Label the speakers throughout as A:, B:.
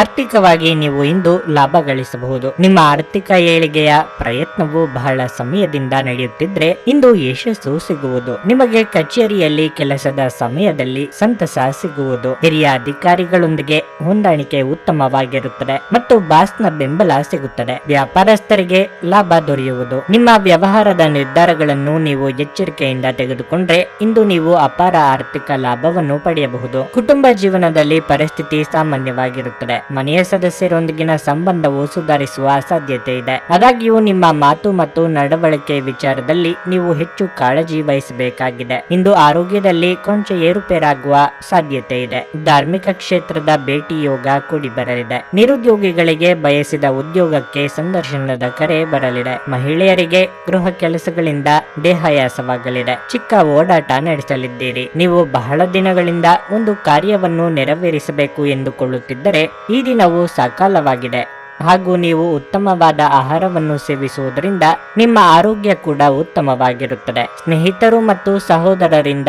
A: ಆರ್ಥಿಕವಾಗಿ ನೀವು ಇಂದು ಲಾಭ ಗಳಿಸಬಹುದು. ನಿಮ್ಮ ಆರ್ಥಿಕ ಏಳಿಗೆಯ ಪ್ರಯತ್ನವು ಬಹಳ ಸಮಯದಿಂದ ನಡೆಯುತ್ತಿದ್ರೆ ಇಂದು ಯಶಸ್ಸು ಸಿಗುವುದು. ನಿಮಗೆ ಕಚೇರಿಯಲ್ಲಿ ಕೆಲಸದ ಸಮಯದಲ್ಲಿ ಸಂತಸ ಸಿಗುವುದು. ಹಿರಿಯ ಅಧಿಕಾರಿಗಳೊಂದಿಗೆ ಹೊಂದಾಣಿಕೆ ಉತ್ತಮವಾಗಿರುತ್ತದೆ ಮತ್ತು ಬಾಸ್ನ ಬೆಂಬಲ ಸಿಗುತ್ತದೆ. ವ್ಯಾಪಾರಸ್ಥರಿಗೆ ಲಾಭ ದೊರೆಯುವುದು. ನಿಮ್ಮ ವ್ಯವಹಾರದ ನಿರ್ಧಾರಗಳನ್ನು ನೀವು ಎಚ್ಚರಿಕೆಯಿಂದ ತೆಗೆದುಕೊಂಡ್ರೆ ಇಂದು ನೀವು ಅಪಾರ ಆರ್ಥಿಕ ಲಾಭವನ್ನು ಪಡೆಯಬಹುದು. ಕುಟುಂಬ ಜೀವನದಲ್ಲಿ ಪರಿಸ್ಥಿತಿ ಸಾಮಾನ್ಯವಾಗಿರುತ್ತದೆ. ಮನೆಯ ಸದಸ್ಯರೊಂದಿಗಿನ ಸಂಬಂಧವು ಸುಧಾರಿಸುವ ಸಾಧ್ಯತೆ ಇದೆ. ಆದಾಗ್ಯೂ, ನಿಮ್ಮ ಮಾತು ಮತ್ತು ನಡವಳಿಕೆ ವಿಚಾರದಲ್ಲಿ ನೀವು ಹೆಚ್ಚು ಕಾಳಜಿ ವಹಿಸಬೇಕಾಗಿದೆ. ಇಂದು ಆರೋಗ್ಯದಲ್ಲಿ ಕೊಂಚ ಏರುಪೇರಾಗುವ ಸಾಧ್ಯತೆ ಇದೆ. ಧಾರ್ಮಿಕ ಕ್ಷೇತ್ರದ ಭೇಟಿ ಯೋಗ ಕೂಡಿ ಬರಲಿದೆ ನಿರುದ್ಯೋಗಿಗಳಿಗೆ ಬಯಸಿದ ಉದ್ಯೋಗಕ್ಕೆ ಸಂದರ್ಶನದ ಕರೆ ಬರಲಿದೆ. ಮಹಿಳೆಯರಿಗೆ ಗೃಹ ಕೆಲಸಗಳಿಂದ ದೇಹಾಯಾಸವಾಗಲಿದೆ. ಚಿಕ್ಕ ಓಡಾಟ ನಡೆಸಲಿದ್ದೀರಿ. ನೀವು ಬಹಳ ದಿನಗಳಿಂದ ಒಂದು ಕಾರ್ಯವನ್ನು ನೆರವೇರಿಸಬೇಕು ಎಂದುಕೊಳ್ಳುತ್ತಿದ್ದರೆ ಈ ದಿನವು ಸಕಾಲವಾಗಿದೆ. ಹಾಗೂ ನೀವು ಉತ್ತಮವಾದ ಆಹಾರವನ್ನು ಸೇವಿಸುವುದರಿಂದ ನಿಮ್ಮ ಆರೋಗ್ಯ ಕೂಡ ಉತ್ತಮವಾಗಿರುತ್ತದೆ. ಸ್ನೇಹಿತರು ಮತ್ತು ಸಹೋದರರಿಂದ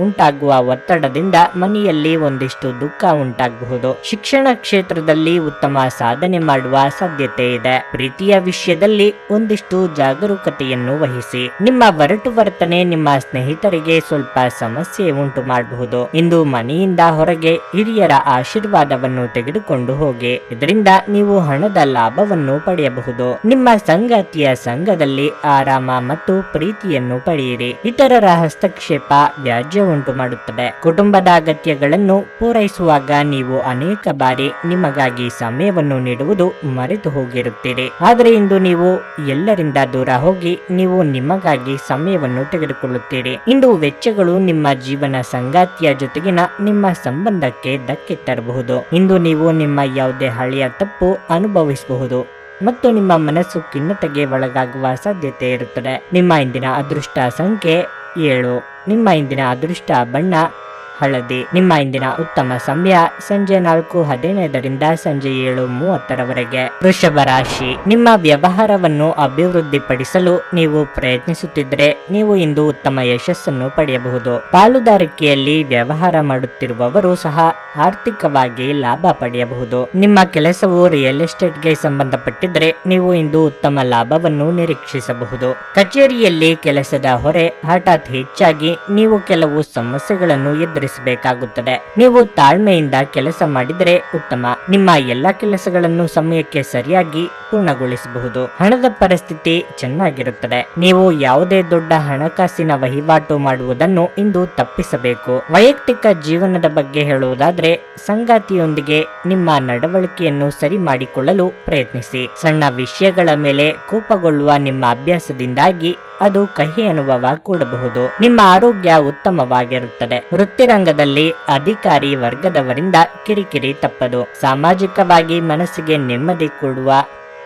A: ಉಂಟಾಗುವ ಒತ್ತಡದಿಂದ ಮನೆಯಲ್ಲಿ ಒಂದಿಷ್ಟು ದುಃಖ ಉಂಟಾಗಬಹುದು. ಶಿಕ್ಷಣ ಕ್ಷೇತ್ರದಲ್ಲಿ ಉತ್ತಮ ಸಾಧನೆ ಮಾಡುವ ಸಾಧ್ಯತೆ ಇದೆ. ಪ್ರೀತಿಯ ವಿಷಯದಲ್ಲಿ ಒಂದಿಷ್ಟು ಜಾಗರೂಕತೆಯನ್ನು ವಹಿಸಿ. ನಿಮ್ಮ ಒರಟು ವರ್ತನೆ ನಿಮ್ಮ ಸ್ನೇಹಿತರಿಗೆ ಸ್ವಲ್ಪ ಸಮಸ್ಯೆ ಉಂಟು ಮಾಡಬಹುದು. ಇಂದು ಮನೆಯಿಂದ ಹೊರಗೆ ಹಿರಿಯರ ಆಶೀರ್ವಾದವನ್ನು ತೆಗೆದುಕೊಂಡು ಹೋಗಿ. ಇದರಿಂದ ನೀವು ಹಣದ ಲಾಭವನ್ನು ಪಡೆಯಬಹುದು. ನಿಮ್ಮ ಸಂಗಾತಿಯ ಸಂಘದಲ್ಲಿ ಆರಾಮ ಮತ್ತು ಪ್ರೀತಿಯನ್ನು ಪಡೆಯಿರಿ. ಇತರರ ಹಸ್ತಕ್ಷೇಪ, ವ್ಯಾಜ್ಯ ಉಂಟು ಮಾಡುತ್ತದೆ. ಕುಟುಂಬದ ಅಗತ್ಯಗಳನ್ನು ಪೂರೈಸುವಾಗ ನೀವು ಅನೇಕ ಬಾರಿ ನಿಮಗಾಗಿ ಸಮಯವನ್ನು ನೀಡುವುದು ಮರೆತು ಹೋಗಿರುತ್ತೀರಿ. ಆದರೆ ಇಂದು ನೀವು ಎಲ್ಲರಿಂದ ದೂರ ಹೋಗಿ ನೀವು ನಿಮಗಾಗಿ ಸಮಯವನ್ನು ತೆಗೆದುಕೊಳ್ಳುತ್ತೀರಿ. ಇಂದು ವೆಚ್ಚಗಳು ನಿಮ್ಮ ಜೀವನ ಸಂಗಾತಿಯ ಜೊತೆಗಿನ ನಿಮ್ಮ ಸಂಬಂಧಕ್ಕೆ ಧಕ್ಕೆ ತರಬಹುದು. ಇಂದು ನೀವು ನಿಮ್ಮ ಯಾವುದೇ ಹಳೆಯ ತಪ್ಪು ಅನುಭವಿಸಬಹುದು. ಮತ್ತು ನಿಮ್ಮ ಮನಸ್ಸು ಖಿನ್ನತೆಗೆ ಒಳಗಾಗುವ ಸಾಧ್ಯತೆ ಇರುತ್ತದೆ. ನಿಮ್ಮ ಇಂದಿನ ಅದೃಷ್ಟ ಸಂಖ್ಯೆ ಏಳು. ನಿಮ್ಮ ಇಂದಿನ ಅದೃಷ್ಟ ಬಣ್ಣ ಹಳದಿ. ನಿಮ್ಮ ಇಂದಿನ ಉತ್ತಮ ಸಮಯ ಸಂಜೆ ನಾಲ್ಕು ಹದಿನೈದರಿಂದ ಸಂಜೆ ಏಳು ಮೂವತ್ತರವರೆಗೆ. ವೃಷಭ ರಾಶಿ. ನಿಮ್ಮ ವ್ಯವಹಾರವನ್ನು ಅಭಿವೃದ್ಧಿಪಡಿಸಲು ನೀವು ಪ್ರಯತ್ನಿಸುತ್ತಿದ್ದರೆ ನೀವು ಇಂದು ಉತ್ತಮ ಯಶಸ್ಸನ್ನು ಪಡೆಯಬಹುದು. ಪಾಲುದಾರಿಕೆಯಲ್ಲಿ ವ್ಯವಹಾರ ಮಾಡುತ್ತಿರುವವರು ಸಹ ಆರ್ಥಿಕವಾಗಿ ಲಾಭ ಪಡೆಯಬಹುದು. ನಿಮ್ಮ ಕೆಲಸವು ರಿಯಲ್ ಎಸ್ಟೇಟ್ಗೆ ಸಂಬಂಧಪಟ್ಟಿದ್ದರೆ ನೀವು ಇಂದು ಉತ್ತಮ ಲಾಭವನ್ನು ನಿರೀಕ್ಷಿಸಬಹುದು. ಕಚೇರಿಯಲ್ಲಿ ಕೆಲಸದ ಹೊರೆ ಹಠಾತ್ ಹೆಚ್ಚಾಗಿ ನೀವು ಕೆಲವು ಸಮಸ್ಯೆಗಳನ್ನು ಎದುರಿಸಬೇಕಾಗುತ್ತದೆ ನೀವು ತಾಳ್ಮೆಯಿಂದ ಕೆಲಸ ಮಾಡಿದರೆ ಉತ್ತಮ. ನಿಮ್ಮ ಎಲ್ಲಾ ಕೆಲಸಗಳನ್ನು ಸಮಯಕ್ಕೆ ಸರಿಯಾಗಿ ಪೂರ್ಣಗೊಳಿಸಬಹುದು. ಹಣದ ಪರಿಸ್ಥಿತಿ ಚೆನ್ನಾಗಿರುತ್ತದೆ. ನೀವು ಯಾವುದೇ ದೊಡ್ಡ ಹಣಕಾಸಿನ ವಹಿವಾಟು ಮಾಡುವುದನ್ನು ಇಂದು ತಪ್ಪಿಸಬೇಕು. ವೈಯಕ್ತಿಕ ಜೀವನದ ಬಗ್ಗೆ ಹೇಳುವುದಾದ್ರೆ, ಸಂಗಾತಿಯೊಂದಿಗೆ ನಿಮ್ಮ ನಡವಳಿಕೆಯನ್ನು ಸರಿ ಮಾಡಿಕೊಳ್ಳಲು ಪ್ರಯತ್ನಿಸಿ. ಸಣ್ಣ ವಿಷಯಗಳ ಮೇಲೆ ಕೋಪಗೊಳ್ಳುವ ನಿಮ್ಮ ಅಭ್ಯಾಸದಿಂದಾಗಿ ಅದು ಕಹಿ ಅನುಭವ ಕೂಡಬಹುದು. ನಿಮ್ಮ ಆರೋಗ್ಯ ಉತ್ತಮವಾಗಿರುತ್ತದೆ. ವೃತ್ತಿರಂಗದಲ್ಲಿ ಅಧಿಕಾರಿ ವರ್ಗದವರಿಂದ ಕಿರಿಕಿರಿ ತಪ್ಪದು. ಸಾಮಾಜಿಕವಾಗಿ ಮನಸ್ಸಿಗೆ ನೆಮ್ಮದಿ ಕೊಡುವ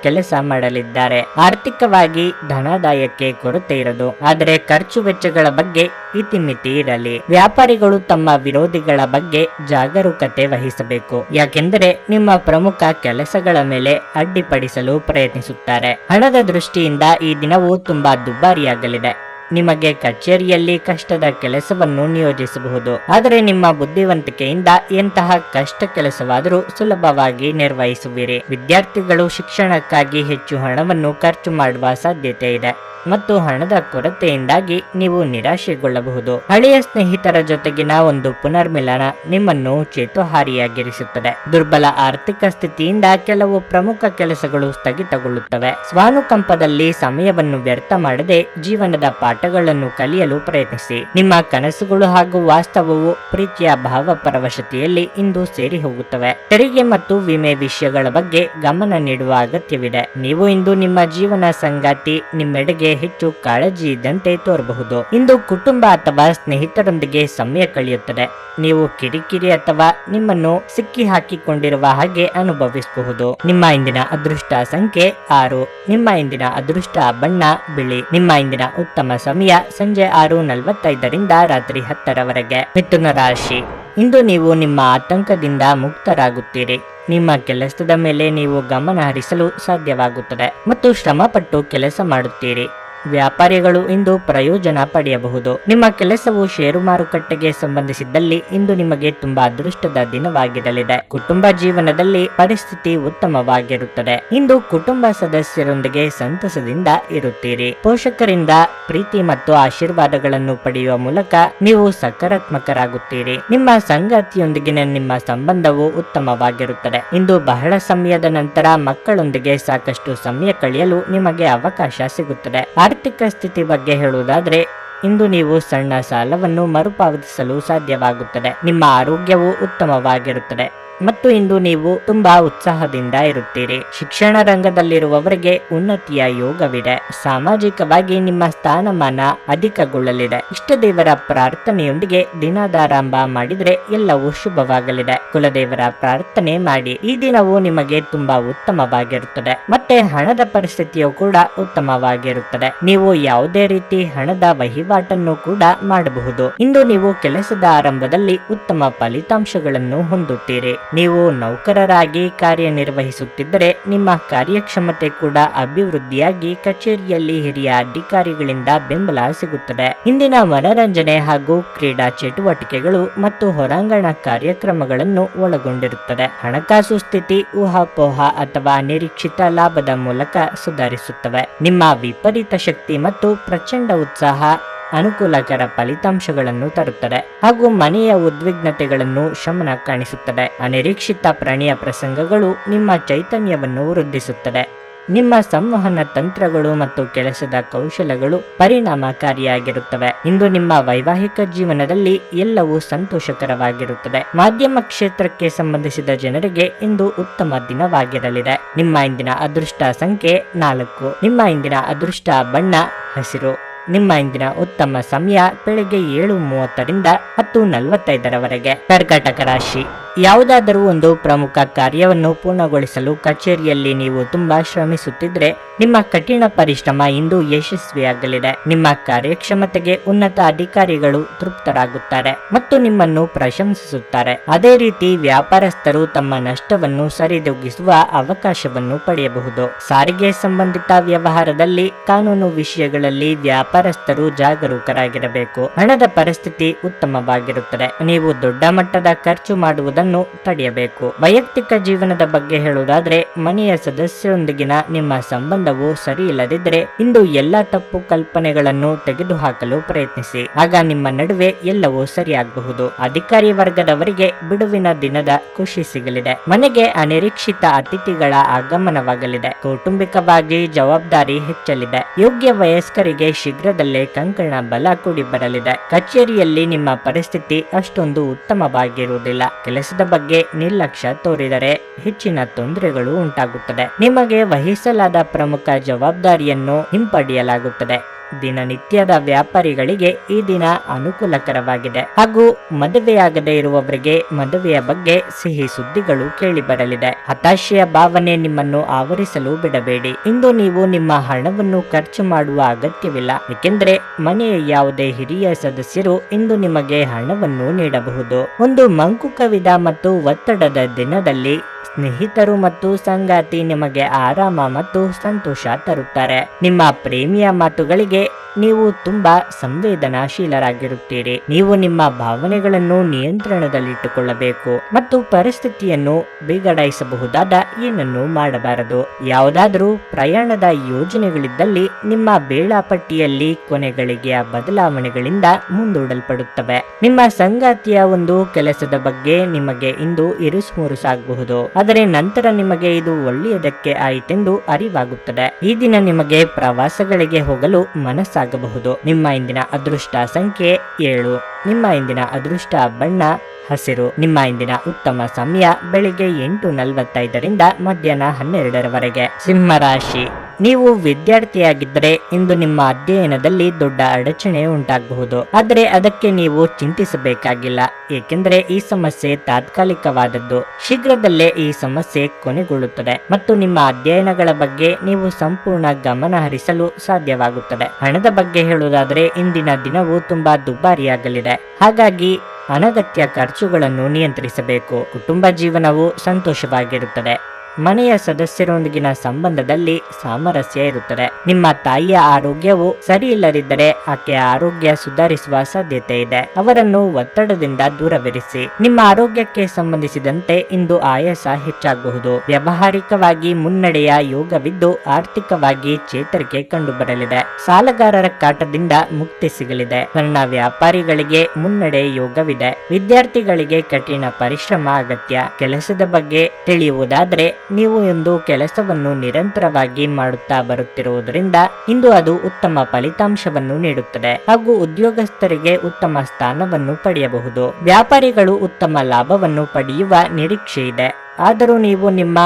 A: ಕೆಲಸ ಮಾಡಲಿದ್ದಾರೆ. ಆರ್ಥಿಕವಾಗಿ ಧನದಾಯಕ್ಕೆ ಕೊರತೆ ಇರದು. ಆದರೆ ಖರ್ಚು ವೆಚ್ಚಗಳ ಬಗ್ಗೆ ಇತಿಮಿತಿ ಇರಲಿ. ವ್ಯಾಪಾರಿಗಳು ತಮ್ಮ ವಿರೋಧಿಗಳ ಬಗ್ಗೆ ಜಾಗರೂಕತೆ ವಹಿಸಬೇಕು. ಯಾಕೆಂದರೆ ನಿಮ್ಮ ಪ್ರಮುಖ ಕೆಲಸಗಳ ಮೇಲೆ ಅಡ್ಡಿಪಡಿಸಲು ಪ್ರಯತ್ನಿಸುತ್ತಾರೆ. ಹಣದ ದೃಷ್ಟಿಯಿಂದ ಈ ದಿನವು ತುಂಬಾ ದುಬಾರಿಯಾಗಲಿದೆ. ನಿಮಗೆ ಕಚೇರಿಯಲ್ಲಿ ಕಷ್ಟದ ಕೆಲಸವನ್ನು ನಿಯೋಜಿಸಬಹುದು. ಆದರೆ ನಿಮ್ಮ ಬುದ್ಧಿವಂತಿಕೆಯಿಂದ ಎಂತಹ ಕಷ್ಟ ಕೆಲಸವಾದರೂ ಸುಲಭವಾಗಿ ನಿರ್ವಹಿಸುವಿರಿ. ವಿದ್ಯಾರ್ಥಿಗಳು ಶಿಕ್ಷಣಕ್ಕಾಗಿ ಹೆಚ್ಚು ಹಣವನ್ನು ಖರ್ಚು ಮಾಡುವ ಸಾಧ್ಯತೆ ಇದೆ. ಮತ್ತು ಹಣದ ಕೊರತೆಯಿಂದಾಗಿ ನೀವು ನಿರಾಶೆಗೊಳ್ಳಬಹುದು. ಹಳೆಯ ಸ್ನೇಹಿತರ ಜೊತೆಗಿನ ಒಂದು ಪುನರ್ಮಿಲನ ನಿಮ್ಮನ್ನು ಚೇತುಹಾರಿಯಾಗಿರಿಸುತ್ತದೆ. ದುರ್ಬಲ ಆರ್ಥಿಕ ಸ್ಥಿತಿಯಿಂದ ಕೆಲವು ಪ್ರಮುಖ ಕೆಲಸಗಳು ಸ್ಥಗಿತಗೊಳ್ಳುತ್ತವೆ. ಸ್ವಾನುಕಂಪದಲ್ಲಿ ಸಮಯವನ್ನು ವ್ಯರ್ಥ ಮಾಡದೆ ಜೀವನದ ಪಾಠಗಳನ್ನು ಕಲಿಯಲು ಪ್ರಯತ್ನಿಸಿ. ನಿಮ್ಮ ಕನಸುಗಳು ಹಾಗೂ ವಾಸ್ತವವು ಪ್ರೀತಿಯ ಭಾವಪರವಶತೆಯಲ್ಲಿ ಇಂದು ಸೇರಿ ಹೋಗುತ್ತವೆ. ತೆರಿಗೆ ಮತ್ತು ವಿಮೆ ವಿಷಯಗಳ ಬಗ್ಗೆ ಗಮನ ನೀಡುವ ಅಗತ್ಯವಿದೆ. ನೀವು ಇಂದು ನಿಮ್ಮ ಜೀವನ ಸಂಗಾತಿ ನಿಮ್ಮೆಡೆಗೆ ಹೆಚ್ಚು ಕಾಳಜಿ ಇದ್ದಂತೆ ತೋರಬಹುದು. ಇಂದು ಕುಟುಂಬ ಅಥವಾ ಸ್ನೇಹಿತರೊಂದಿಗೆ ಸಮಯ ಕಳೆಯುತ್ತದೆ. ನೀವು ಕಿರಿಕಿರಿ ಅಥವಾ ನಿಮ್ಮನ್ನು ಸಿಕ್ಕಿ ಹಾಕಿಕೊಂಡಿರುವ ಹಾಗೆ ಅನುಭವಿಸಬಹುದು. ನಿಮ್ಮ ಇಂದಿನ ಅದೃಷ್ಟ ಸಂಖ್ಯೆ ಆರು. ನಿಮ್ಮ ಇಂದಿನ ಅದೃಷ್ಟ ಬಣ್ಣ ಬಿಳಿ. ನಿಮ್ಮ ಇಂದಿನ ಉತ್ತಮ ಸಮಯ ಸಂಜೆ ಆರು ನಲವತ್ತೈದರಿಂದ ರಾತ್ರಿ ಹತ್ತರವರೆಗೆ. ಮಿಥುನ ರಾಶಿ. ಇಂದು ನೀವು ನಿಮ್ಮ ಆತಂಕದಿಂದ ಮುಕ್ತರಾಗುತ್ತೀರಿ. ನಿಮ್ಮ ಕೆಲಸದ ಮೇಲೆ ನೀವು ಗಮನ ಹರಿಸಲು ಸಾಧ್ಯವಾಗುತ್ತದೆ ಮತ್ತು ಶ್ರಮಪಟ್ಟು ಕೆಲಸ ಮಾಡುತ್ತೀರಿ. ವ್ಯಾಪಾರಿಗಳು ಇಂದು ಪ್ರಯೋಜನ ಪಡೆಯಬಹುದು. ನಿಮ್ಮ ಕೆಲಸವು ಷೇರು ಮಾರುಕಟ್ಟೆಗೆ ಸಂಬಂಧಿಸಿದ್ದಲ್ಲಿ ಇಂದು ನಿಮಗೆ ತುಂಬಾ ಅದೃಷ್ಟದ ದಿನವಾಗಿರಲಿದೆ. ಕುಟುಂಬ ಜೀವನದಲ್ಲಿ ಪರಿಸ್ಥಿತಿ ಉತ್ತಮವಾಗಿರುತ್ತದೆ. ಇಂದು ಕುಟುಂಬ ಸದಸ್ಯರೊಂದಿಗೆ ಸಂತಸದಿಂದ ಇರುತ್ತೀರಿ. ಪೋಷಕರಿಂದ ಪ್ರೀತಿ ಮತ್ತು ಆಶೀರ್ವಾದಗಳನ್ನು ಪಡೆಯುವ ಮೂಲಕ ನೀವು ಸಕಾರಾತ್ಮಕರಾಗುತ್ತೀರಿ. ನಿಮ್ಮ ಸಂಗಾತಿಯೊಂದಿಗಿನ ನಿಮ್ಮ ಸಂಬಂಧವು ಉತ್ತಮವಾಗಿರುತ್ತದೆ. ಇಂದು ಬಹಳ ಸಮಯದ ನಂತರ ಮಕ್ಕಳೊಂದಿಗೆ ಸಾಕಷ್ಟು ಸಮಯ ಕಳೆಯಲು ನಿಮಗೆ ಅವಕಾಶ ಸಿಗುತ್ತದೆ. ಆರ್ಥಿಕ ಸ್ಥಿತಿ ಬಗ್ಗೆ ಹೇಳುವುದಾದ್ರೆ ಇಂದು ನೀವು ಸಣ್ಣ ಸಾಲವನ್ನು ಮರುಪಾವತಿಸಲು ಸಾಧ್ಯವಾಗುತ್ತದೆ. ನಿಮ್ಮ ಆರೋಗ್ಯವು ಉತ್ತಮವಾಗಿರುತ್ತದೆ. ಮತ್ತು ಇಂದು ನೀವು ತುಂಬಾ ಉತ್ಸಾಹದಿಂದ ಇರುತ್ತೀರಿ. ಶಿಕ್ಷಣ ರಂಗದಲ್ಲಿರುವವರಿಗೆ ಉನ್ನತಿಯ ಯೋಗವಿದೆ. ಸಾಮಾಜಿಕವಾಗಿ ನಿಮ್ಮ ಸ್ಥಾನಮಾನ ಅಧಿಕಗೊಳ್ಳಲಿದೆ. ಇಷ್ಟ ದೇವರ ಪ್ರಾರ್ಥನೆಯೊಂದಿಗೆ ದಿನದಾರಂಭ ಮಾಡಿದ್ರೆ ಎಲ್ಲವೂ ಶುಭವಾಗಲಿದೆ. ಕುಲದೇವರ ಪ್ರಾರ್ಥನೆ ಮಾಡಿ, ಈ ದಿನವು ನಿಮಗೆ ತುಂಬಾ ಉತ್ತಮವಾಗಿರುತ್ತದೆ. ಮತ್ತೆ ಹಣದ ಪರಿಸ್ಥಿತಿಯು ಕೂಡ ಉತ್ತಮವಾಗಿರುತ್ತದೆ. ನೀವು ಯಾವುದೇ ರೀತಿ ಹಣದ ವಹಿವಾಟನ್ನು ಕೂಡ ಮಾಡಬಹುದು. ಇಂದು ನೀವು ಕೆಲಸದ ಆರಂಭದಲ್ಲಿ ಉತ್ತಮ ಫಲಿತಾಂಶಗಳನ್ನು ಹೊಂದುತ್ತೀರಿ. ನೀವು ನೌಕರರಾಗಿ ಕಾರ್ಯನಿರ್ವಹಿಸುತ್ತಿದ್ದರೆ ನಿಮ್ಮ ಕಾರ್ಯಕ್ಷಮತೆ ಕೂಡ ಅಭಿವೃದ್ಧಿಯಾಗಿ ಕಚೇರಿಯಲ್ಲಿ ಹಿರಿಯ ಅಧಿಕಾರಿಗಳಿಂದ ಬೆಂಬಲ ಸಿಗುತ್ತದೆ. ಇಂದಿನ ಮನರಂಜನೆ ಹಾಗೂ ಕ್ರೀಡಾ ಚಟುವಟಿಕೆಗಳು ಮತ್ತು ಹೊರಾಂಗಣ ಕಾರ್ಯಕ್ರಮಗಳನ್ನು ಒಳಗೊಂಡಿರುತ್ತದೆ. ಹಣಕಾಸು ಸ್ಥಿತಿ, ಊಹಾಪೋಹ ಅಥವಾ ನಿರೀಕ್ಷಿತ ಲಾಭದ ಮೂಲಕ ಸುಧಾರಿಸುತ್ತವೆ. ನಿಮ್ಮ ವಿಪರೀತ ಶಕ್ತಿ ಮತ್ತು ಪ್ರಚಂಡ ಉತ್ಸಾಹ ಅನುಕೂಲಕರ ಫಲಿತಾಂಶಗಳನ್ನು ತರುತ್ತದೆ ಹಾಗೂ ಮನೆಯ ಉದ್ವಿಗ್ನತೆಗಳನ್ನು ಶಮನ ಕಾಣಿಸುತ್ತದೆ. ಅನಿರೀಕ್ಷಿತ ಪ್ರಾಣಿಯ ಪ್ರಸಂಗಗಳು ನಿಮ್ಮ ಚೈತನ್ಯವನ್ನು ವೃದ್ಧಿಸುತ್ತದೆ. ನಿಮ್ಮ ಸಂವಹನ ತಂತ್ರಗಳು ಮತ್ತು ಕೆಲಸದ ಕೌಶಲಗಳು ಪರಿಣಾಮಕಾರಿಯಾಗಿರುತ್ತವೆ. ಇಂದು ನಿಮ್ಮ ವೈವಾಹಿಕ ಜೀವನದಲ್ಲಿ ಎಲ್ಲವೂ ಸಂತೋಷಕರವಾಗಿರುತ್ತದೆ. ಮಾಧ್ಯಮ ಕ್ಷೇತ್ರಕ್ಕೆ ಸಂಬಂಧಿಸಿದ ಜನರಿಗೆ ಇಂದು ಉತ್ತಮ ದಿನವಾಗಿರಲಿದೆ. ನಿಮ್ಮ ಇಂದಿನ ಅದೃಷ್ಟ ಸಂಖ್ಯೆ ನಾಲ್ಕು. ನಿಮ್ಮ ಇಂದಿನ ಅದೃಷ್ಟ ಬಣ್ಣ, ಹಸಿರು. ನಿಮ್ಮ ಇಂದಿನ ಉತ್ತಮ ಸಮಯ ಬೆಳಗ್ಗೆ ಏಳು ಮೂವತ್ತರಿಂದ ನಲವತ್ತೈದರವರೆಗೆ. ಕರ್ಕಾಟಕ ರಾಶಿ. ಯಾವುದಾದರೂ ಒಂದು ಪ್ರಮುಖ ಕಾರ್ಯವನ್ನು ಪೂರ್ಣಗೊಳಿಸಲು ಕಚೇರಿಯಲ್ಲಿ ನೀವು ತುಂಬಾ ಶ್ರಮಿಸುತ್ತಿದ್ರೆ, ನಿಮ್ಮ ಕಠಿಣ ಪರಿಶ್ರಮ ಇಂದು ಯಶಸ್ವಿಯಾಗಲಿದೆ. ನಿಮ್ಮ ಕಾರ್ಯಕ್ಷಮತೆಗೆ ಉನ್ನತ ಅಧಿಕಾರಿಗಳು ತೃಪ್ತರಾಗುತ್ತಾರೆ ಮತ್ತು ನಿಮ್ಮನ್ನು ಪ್ರಶಂಸಿಸುತ್ತಾರೆ. ಅದೇ ರೀತಿ ವ್ಯಾಪಾರಸ್ಥರು ತಮ್ಮ ನಷ್ಟವನ್ನು ಸರಿದೂಗಿಸುವ ಅವಕಾಶವನ್ನು ಪಡೆಯಬಹುದು. ಸಾರಿಗೆ ಸಂಬಂಧಿತ ವ್ಯವಹಾರದಲ್ಲಿ ಕಾನೂನು ವಿಷಯಗಳಲ್ಲಿ ವ್ಯಾಪಾರಸ್ಥರು ಜಾಗರೂಕರಾಗಿರಬೇಕು. ಹಣದ ಪರಿಸ್ಥಿತಿ ಉತ್ತಮವಾಗಿರುತ್ತದೆ ನೀವು ದೊಡ್ಡ ಮಟ್ಟದ ಖರ್ಚು ಮಾಡುವುದನ್ನು ತಡೆಯಬೇಕು. ವೈಯಕ್ತಿಕ ಜೀವನದ ಬಗ್ಗೆ ಹೇಳುವುದಾದ್ರೆ, ಮನೆಯ ಸದಸ್ಯರೊಂದಿಗಿನ ನಿಮ್ಮ ಸಂಬಂಧವು ಸರಿ ಇಲ್ಲದಿದ್ದರೆ ಇಂದು ಎಲ್ಲಾ ತಪ್ಪು ಕಲ್ಪನೆಗಳನ್ನು ತೆಗೆದುಹಾಕಲು ಪ್ರಯತ್ನಿಸಿ. ಆಗ ನಿಮ್ಮ ನಡುವೆ ಎಲ್ಲವೂ ಸರಿಯಾಗಬಹುದು. ಅಧಿಕಾರಿ ವರ್ಗದವರಿಗೆ ಬಿಡುವಿನ ದಿನದ ಖುಷಿ ಸಿಗಲಿದೆ. ಮನೆಗೆ ಅನಿರೀಕ್ಷಿತ ಅತಿಥಿಗಳ ಆಗಮನವಾಗಲಿದೆ. ಕೌಟುಂಬಿಕವಾಗಿ ಜವಾಬ್ದಾರಿ ಹೆಚ್ಚಲಿದೆ. ಯೋಗ್ಯ ವಯಸ್ಕರಿಗೆ ಶೀಘ್ರದಲ್ಲೇ ಕಂಕಣ ಬಲ ಕೂಡಿ ಬರಲಿದೆ. ಕಚೇರಿಯಲ್ಲಿ ನಿಮ್ಮ ಪರಿಸ್ಥಿತಿ ಅಷ್ಟೊಂದು ಉತ್ತಮವಾಗಿರುವುದಿಲ್ಲ. ಕೆಲಸದ ಬಗ್ಗೆ ನಿರ್ಲಕ್ಷ್ಯ ತೋರಿದರೆ ಹೆಚ್ಚಿನ ತೊಂದರೆಗಳು ಉಂಟಾಗುತ್ತದೆ. ನಿಮಗೆ ವಹಿಸಲಾದ ಪ್ರಮುಖ ಜವಾಬ್ದಾರಿಯನ್ನು ಹಿಂಪಡೆಯಲಾಗುತ್ತದೆ. ದಿನನಿತ್ಯದ ವ್ಯಾಪಾರಿಗಳಿಗೆ ಈ ದಿನ ಅನುಕೂಲಕರವಾಗಿದೆ. ಹಾಗೂ ಮದುವೆಯಾಗದೇ ಇರುವವರಿಗೆ ಮದುವೆಯ ಬಗ್ಗೆ ಸಿಹಿ ಸುದ್ದಿಗಳು ಕೇಳಿಬರಲಿದೆ. ಹತಾಶೆಯ ಭಾವನೆ ನಿಮ್ಮನ್ನು ಆವರಿಸಲು ಬಿಡಬೇಡಿ. ಇಂದು ನೀವು ನಿಮ್ಮ ಹಣವನ್ನು ಖರ್ಚು ಮಾಡುವ ಅಗತ್ಯವಿಲ್ಲ. ಏಕೆಂದರೆ ಮನೆಯ ಯಾವುದೇ ಹಿರಿಯ ಸದಸ್ಯರು ಇಂದು ನಿಮಗೆ ಹಣವನ್ನು ನೀಡಬಹುದು. ಒಂದು ಮಂಕು ಕವಿದ ಮತ್ತು ಒತ್ತಡದ ದಿನದಲ್ಲಿ ಸ್ನೇಹಿತರು ಮತ್ತು ಸಂಗಾತಿ ನಿಮಗೆ ಆರಾಮ ಮತ್ತು ಸಂತೋಷ ತರುತ್ತಾರೆ. ನಿಮ್ಮ ಪ್ರೇಮಿಯ ಮಾತುಗಳಿಗೆ ನೀವು ತುಂಬಾ ಸಂವೇದನಾಶೀಲರಾಗಿರುತ್ತೀರಿ. ನೀವು ನಿಮ್ಮ ಭಾವನೆಗಳನ್ನು ನಿಯಂತ್ರಣದಲ್ಲಿಟ್ಟುಕೊಳ್ಳಬೇಕು ಮತ್ತು ಪರಿಸ್ಥಿತಿಯನ್ನು ಬಿಗಡಾಯಿಸಬಹುದಾದ ಏನನ್ನು ಮಾಡಬಾರದು. ಯಾವುದಾದರೂ ಪ್ರಯಾಣದ ಯೋಜನೆಗಳಿದ್ದಲ್ಲಿ ನಿಮ್ಮ ವೇಳಾಪಟ್ಟಿಯಲ್ಲಿ ಕೊನೆಗಳಿಗೆಯ ಬದಲಾವಣೆಗಳಿಂದ ಮುಂದೂಡಲ್ಪಡುತ್ತವೆ. ನಿಮ್ಮ ಸಂಗಾತಿಯ ಒಂದು ಕೆಲಸದ ಬಗ್ಗೆ ನಿಮಗೆ ಇಂದು ಇರುಸುಮುರುಸಾಗಬಹುದು ಆದರೆ ನಂತರ ನಿಮಗೆ ಇದು ಒಳ್ಳೆಯದಕ್ಕೆ ಆಯಿತೆಂದು ಅರಿವಾಗುತ್ತದೆ. ಈ ದಿನ ನಿಮಗೆ ಪ್ರವಾಸಗಳಿಗೆ ಹೋಗಲು ಮನಸ್ಸಾಗಬಹುದು. ನಿಮ್ಮ ಇಂದಿನ ಅದೃಷ್ಟ ಸಂಖ್ಯೆ ಏಳು. ನಿಮ್ಮ ಇಂದಿನ ಅದೃಷ್ಟ ಬಣ್ಣ ಹಸಿರು. ನಿಮ್ಮ ಇಂದಿನ ಉತ್ತಮ ಸಮಯ ಬೆಳಿಗ್ಗೆ ಎಂಟು ನಲವತ್ತೈದರಿಂದ ಮಧ್ಯಾಹ್ನ ಹನ್ನೆರಡರವರೆಗೆ. ಸಿಂಹರಾಶಿ. ನೀವು ವಿದ್ಯಾರ್ಥಿಯಾಗಿದ್ದರೆ ಇಂದು ನಿಮ್ಮ ಅಧ್ಯಯನದಲ್ಲಿ ದೊಡ್ಡ ಅಡಚಣೆ ಉಂಟಾಗಬಹುದು. ಆದರೆ ಅದಕ್ಕೆ ನೀವು ಚಿಂತಿಸಬೇಕಾಗಿಲ್ಲ, ಏಕೆಂದರೆ ಈ ಸಮಸ್ಯೆ ತಾತ್ಕಾಲಿಕವಾದದ್ದು. ಶೀಘ್ರದಲ್ಲೇ ಈ ಸಮಸ್ಯೆ ಕೊನೆಗೊಳ್ಳುತ್ತದೆ ಮತ್ತು ನಿಮ್ಮ ಅಧ್ಯಯನಗಳ ಬಗ್ಗೆ ನೀವು ಸಂಪೂರ್ಣ ಗಮನ ಹರಿಸಲು ಸಾಧ್ಯವಾಗುತ್ತದೆ. ಹಣದ ಬಗ್ಗೆ ಹೇಳುವುದಾದರೆ ಇಂದಿನ ದಿನವು ತುಂಬಾ ದುಬಾರಿಯಾಗಲಿದೆ. ಹಾಗಾಗಿ ಅನಗತ್ಯ ಖರ್ಚುಗಳನ್ನು ನಿಯಂತ್ರಿಸಬೇಕು. ಕುಟುಂಬ ಜೀವನವು ಸಂತೋಷವಾಗಿರುತ್ತದೆ. ಮನೆಯ ಸದಸ್ಯರೊಂದಿಗಿನ ಸಂಬಂಧದಲ್ಲಿ ಸಾಮರಸ್ಯ ಇರುತ್ತದೆ. ನಿಮ್ಮ ತಾಯಿಯ ಆರೋಗ್ಯವು ಸರಿ ಇಲ್ಲದಿದ್ದರೆ ಆಕೆಯ ಆರೋಗ್ಯ ಸುಧಾರಿಸುವ ಸಾಧ್ಯತೆ ಇದೆ. ಅವರನ್ನು ಒತ್ತಡದಿಂದ ದೂರವಿರಿಸಿ. ನಿಮ್ಮ ಆರೋಗ್ಯಕ್ಕೆ ಸಂಬಂಧಿಸಿದಂತೆ ಇಂದು ಆಯಾಸ ಹೆಚ್ಚಾಗಬಹುದು. ವ್ಯಾವಹಾರಿಕವಾಗಿ ಮುನ್ನಡೆಯ ಯೋಗವಿದ್ದು ಆರ್ಥಿಕವಾಗಿ ಚೇತರಿಕೆ ಕಂಡುಬರಲಿದೆ. ಸಾಲಗಾರರ ಕಾಟದಿಂದ ಮುಕ್ತಿ ಸಿಗಲಿದೆ. ಸಣ್ಣ ವ್ಯಾಪಾರಿಗಳಿಗೆ ಮುನ್ನಡೆ ಯೋಗವಿದೆ. ವಿದ್ಯಾರ್ಥಿಗಳಿಗೆ ಕಠಿಣ ಪರಿಶ್ರಮ ಅಗತ್ಯ. ಕೆಲಸದ ಬಗ್ಗೆ ತಿಳಿಯುವುದಾದರೆ ನೀವು ಒಂದು ಕೆಲಸವನ್ನು ನಿರಂತರವಾಗಿ ಮಾಡುತ್ತಾ ಬರುತ್ತಿರುವುದರಿಂದ ಇಂದು ಅದು ಉತ್ತಮ ಫಲಿತಾಂಶವನ್ನು ನೀಡುತ್ತದೆ. ಹಾಗೂ ಉದ್ಯೋಗಸ್ಥರಿಗೆ ಉತ್ತಮ ಸ್ಥಾನವನ್ನು ಪಡೆಯಬಹುದು. ವ್ಯಾಪಾರಿಗಳು ಉತ್ತಮ ಲಾಭವನ್ನು ಪಡೆಯುವ ನಿರೀಕ್ಷೆ ಇದೆ. ಆದರೂ ನೀವು ನಿಮ್ಮ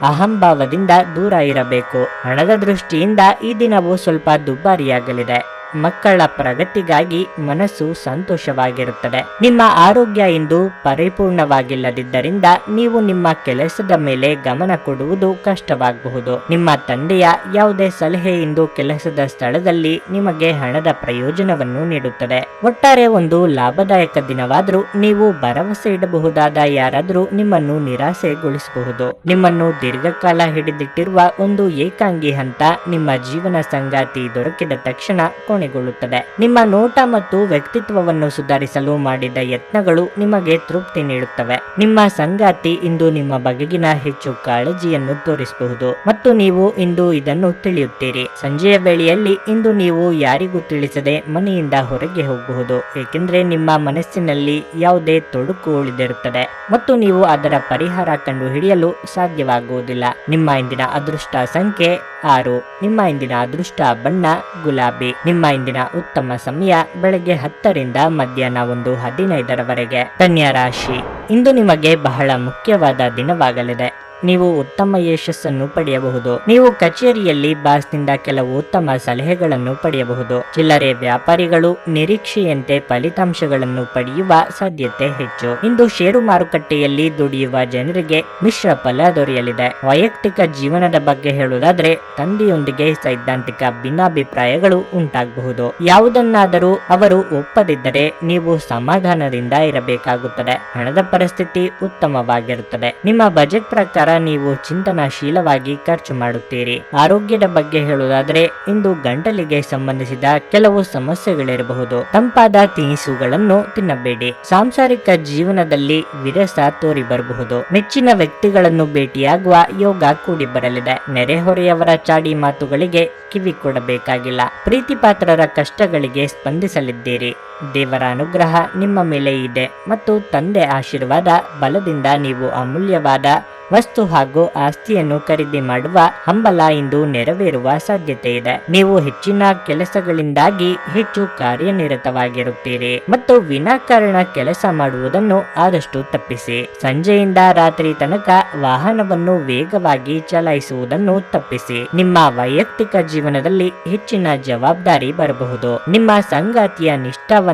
A: ಅಹಂಭಾವದಿಂದ ದೂರ ಇರಬೇಕು. ಹಣದ ದೃಷ್ಟಿಯಿಂದ ಈ ದಿನವು ಸ್ವಲ್ಪ ದುಬಾರಿಯಾಗಲಿದೆ. ಮಕ್ಕಳ ಪ್ರಗತಿಗಾಗಿ ಮನಸ್ಸು ಸಂತೋಷವಾಗಿರುತ್ತದೆ. ನಿಮ್ಮ ಆರೋಗ್ಯ ಇಂದು ಪರಿಪೂರ್ಣವಾಗಿಲ್ಲದಿದ್ದರಿಂದ ನೀವು ನಿಮ್ಮ ಕೆಲಸದ ಮೇಲೆ ಗಮನ ಕೊಡುವುದು ಕಷ್ಟವಾಗಬಹುದು. ನಿಮ್ಮ ತಂದೆಯ ಯಾವುದೇ ಸಲಹೆ ಇಂದು ಕೆಲಸದ ಸ್ಥಳದಲ್ಲಿ ನಿಮಗೆ ಹಣದ ಪ್ರಯೋಜನವನ್ನು ನೀಡುತ್ತದೆ. ಒಟ್ಟಾರೆ ಒಂದು ಲಾಭದಾಯಕ ದಿನವಾದರೂ ನೀವು ಭರವಸೆ ಇಡಬಹುದಾದ ಯಾರಾದರೂ ನಿಮ್ಮನ್ನು ನಿರಾಸೆಗೊಳಿಸಬಹುದು. ನಿಮ್ಮನ್ನು ದೀರ್ಘಕಾಲ ಹಿಡಿದಿಟ್ಟಿರುವ ಒಂದು ಏಕಾಂಗಿ ಹಂತ ನಿಮ್ಮ ಜೀವನ ಸಂಗಾತಿ ದೊರಕಿದ ತಕ್ಷಣ ಕೊನೆಗೊಳ್ಳುತ್ತದೆ ನಿಮ್ಮ ನೋಟ ಮತ್ತು ವ್ಯಕ್ತಿತ್ವವನ್ನು ಸುಧಾರಿಸಲು ಮಾಡಿದ ಯತ್ನಗಳು ನಿಮಗೆ ತೃಪ್ತಿ ನೀಡುತ್ತವೆ. ನಿಮ್ಮ ಸಂಗಾತಿ ಇಂದು ನಿಮ್ಮ ಬಗೆಗಿನ ಹೆಚ್ಚು ಕಾಳಜಿಯನ್ನು ತೋರಿಸಬಹುದು ಮತ್ತು ನೀವು ಇಂದು ಇದನ್ನು ತಿಳಿಯುತ್ತೀರಿ. ಸಂಜೆಯ ವೇಳೆಯಲ್ಲಿ ಇಂದು ನೀವು ಯಾರಿಗೂ ತಿಳಿಸದೆ ಮನೆಯಿಂದ ಹೊರಗೆ ಹೋಗಬಹುದು, ಏಕೆಂದರೆ ನಿಮ್ಮ ಮನಸ್ಸಿನಲ್ಲಿ ಯಾವುದೇ ತೊಡಕು ಉಳಿದಿರುತ್ತದೆ ಮತ್ತು ನೀವು ಅದರ ಪರಿಹಾರ ಕಂಡುಹಿಡಿಯಲು ಸಾಧ್ಯವಾಗುವುದಿಲ್ಲ. ನಿಮ್ಮ ಇಂದಿನ ಅದೃಷ್ಟ ಸಂಖ್ಯೆ ಆರು. ನಿಮ್ಮ ಇಂದಿನ ಅದೃಷ್ಟ ಬಣ್ಣ ಗುಲಾಬಿ. ನಿಮ್ಮ ಇಂದಿನ ಉತ್ತಮ ಸಮಯ ಬೆಳಗ್ಗೆ ಹತ್ತರಿಂದ ಮಧ್ಯಾಹ್ನ ಒಂದು ಹದಿನೈದರವರೆಗೆ. ಕನ್ಯಾ ರಾಶಿ. ಇಂದು ನಿಮಗೆ ಬಹಳ ಮುಖ್ಯವಾದ ದಿನವಾಗಲಿದೆ. ನೀವು ಉತ್ತಮ ಯಶಸ್ಸನ್ನು ಪಡೆಯಬಹುದು. ನೀವು ಕಚೇರಿಯಲ್ಲಿ ಬಾಸ್ನಿಂದ ಕೆಲವು ಉತ್ತಮ ಸಲಹೆಗಳನ್ನು ಪಡೆಯಬಹುದು. ಚಿಲ್ಲರೆ ವ್ಯಾಪಾರಿಗಳು ನಿರೀಕ್ಷೆಯಂತೆ ಫಲಿತಾಂಶಗಳನ್ನು ಪಡೆಯುವ ಸಾಧ್ಯತೆ ಹೆಚ್ಚು. ಇಂದು ಷೇರು ಮಾರುಕಟ್ಟೆಯಲ್ಲಿ ದುಡಿಯುವ ಜನರಿಗೆ ಮಿಶ್ರ ಫಲ ದೊರೆಯಲಿದೆ. ವೈಯಕ್ತಿಕ ಜೀವನದ ಬಗ್ಗೆ ಹೇಳುವುದಾದ್ರೆ, ತಂದೆಯೊಂದಿಗೆ ಸೈದ್ಧಾಂತಿಕ ಭಿನ್ನಾಭಿಪ್ರಾಯಗಳು ಉಂಟಾಗಬಹುದು. ಯಾವುದನ್ನಾದರೂ ಅವರು ಒಪ್ಪದಿದ್ದರೆ ನೀವು ಸಮಾಧಾನದಿಂದ ಇರಬೇಕಾಗುತ್ತದೆ. ಹಣದ ಪರಿಸ್ಥಿತಿ ಉತ್ತಮವಾಗಿರುತ್ತದೆ. ನಿಮ್ಮ ಬಜೆಟ್ ಪ್ರಕಾರ ನೀವು ಚಿಂತನಾಶೀಲವಾಗಿ ಖರ್ಚು ಮಾಡುತ್ತೀರಿ. ಆರೋಗ್ಯದ ಬಗ್ಗೆ ಹೇಳುವುದಾದರೆ, ಇಂದು ಗಂಟಲಿಗೆ ಸಂಬಂಧಿಸಿದ ಕೆಲವು ಸಮಸ್ಯೆಗಳಿರಬಹುದು. ತಂಪಾದ ತಿನಿಸುಗಳನ್ನು ತಿನ್ನಬೇಡಿ. ಸಾಂಸಾರಿಕ ಜೀವನದಲ್ಲಿ ವಿರಸ ತೋರಿ ಬರಬಹುದು ಮೆಚ್ಚಿನ ವ್ಯಕ್ತಿಗಳನ್ನು ಭೇಟಿಯಾಗುವ ಯೋಗ ಕೂಡಿ ಬರಲಿದೆ. ನೆರೆಹೊರೆಯವರ ಚಾಡಿ ಮಾತುಗಳಿಗೆ ಕಿವಿ ಕೊಡಬೇಕಾಗಿಲ್ಲ ಪ್ರೀತಿ ಪಾತ್ರರ ಕಷ್ಟಗಳಿಗೆ ಸ್ಪಂದಿಸಲಿದ್ದೀರಿ. ದೇವರ ಅನುಗ್ರಹ ನಿಮ್ಮ ಮೇಲೆ ಇದೆ ಮತ್ತು ತಂದೆ ಆಶೀರ್ವಾದ ಬಲದಿಂದ ನೀವು ಅಮೂಲ್ಯವಾದ ವಸ್ತು ಹಾಗೂ ಆಸ್ತಿಯನ್ನು ಖರೀದಿ ಮಾಡುವ ಹಂಬಲ ಇಂದು ನೆರವೇರುವ ಸಾಧ್ಯತೆ ಇದೆ. ನೀವು ಹೆಚ್ಚಿನ ಕೆಲಸಗಳಿಂದಾಗಿ ಹೆಚ್ಚು ಕಾರ್ಯನಿರತವಾಗಿರುತ್ತೀರಿ ಮತ್ತು ವಿನಾಕಾರಣ ಕೆಲಸ ಮಾಡುವುದನ್ನು ಆದಷ್ಟು ತಪ್ಪಿಸಿ. ಸಂಜೆಯಿಂದ ರಾತ್ರಿ ತನಕ ವಾಹನವನ್ನು ವೇಗವಾಗಿ ಚಲಾಯಿಸುವುದನ್ನು ತಪ್ಪಿಸಿ. ನಿಮ್ಮ ವೈಯಕ್ತಿಕ ಜೀವನದಲ್ಲಿ ಹೆಚ್ಚಿನ ಜವಾಬ್ದಾರಿ ಬರಬಹುದು. ನಿಮ್ಮ ಸಂಗಾತಿಯ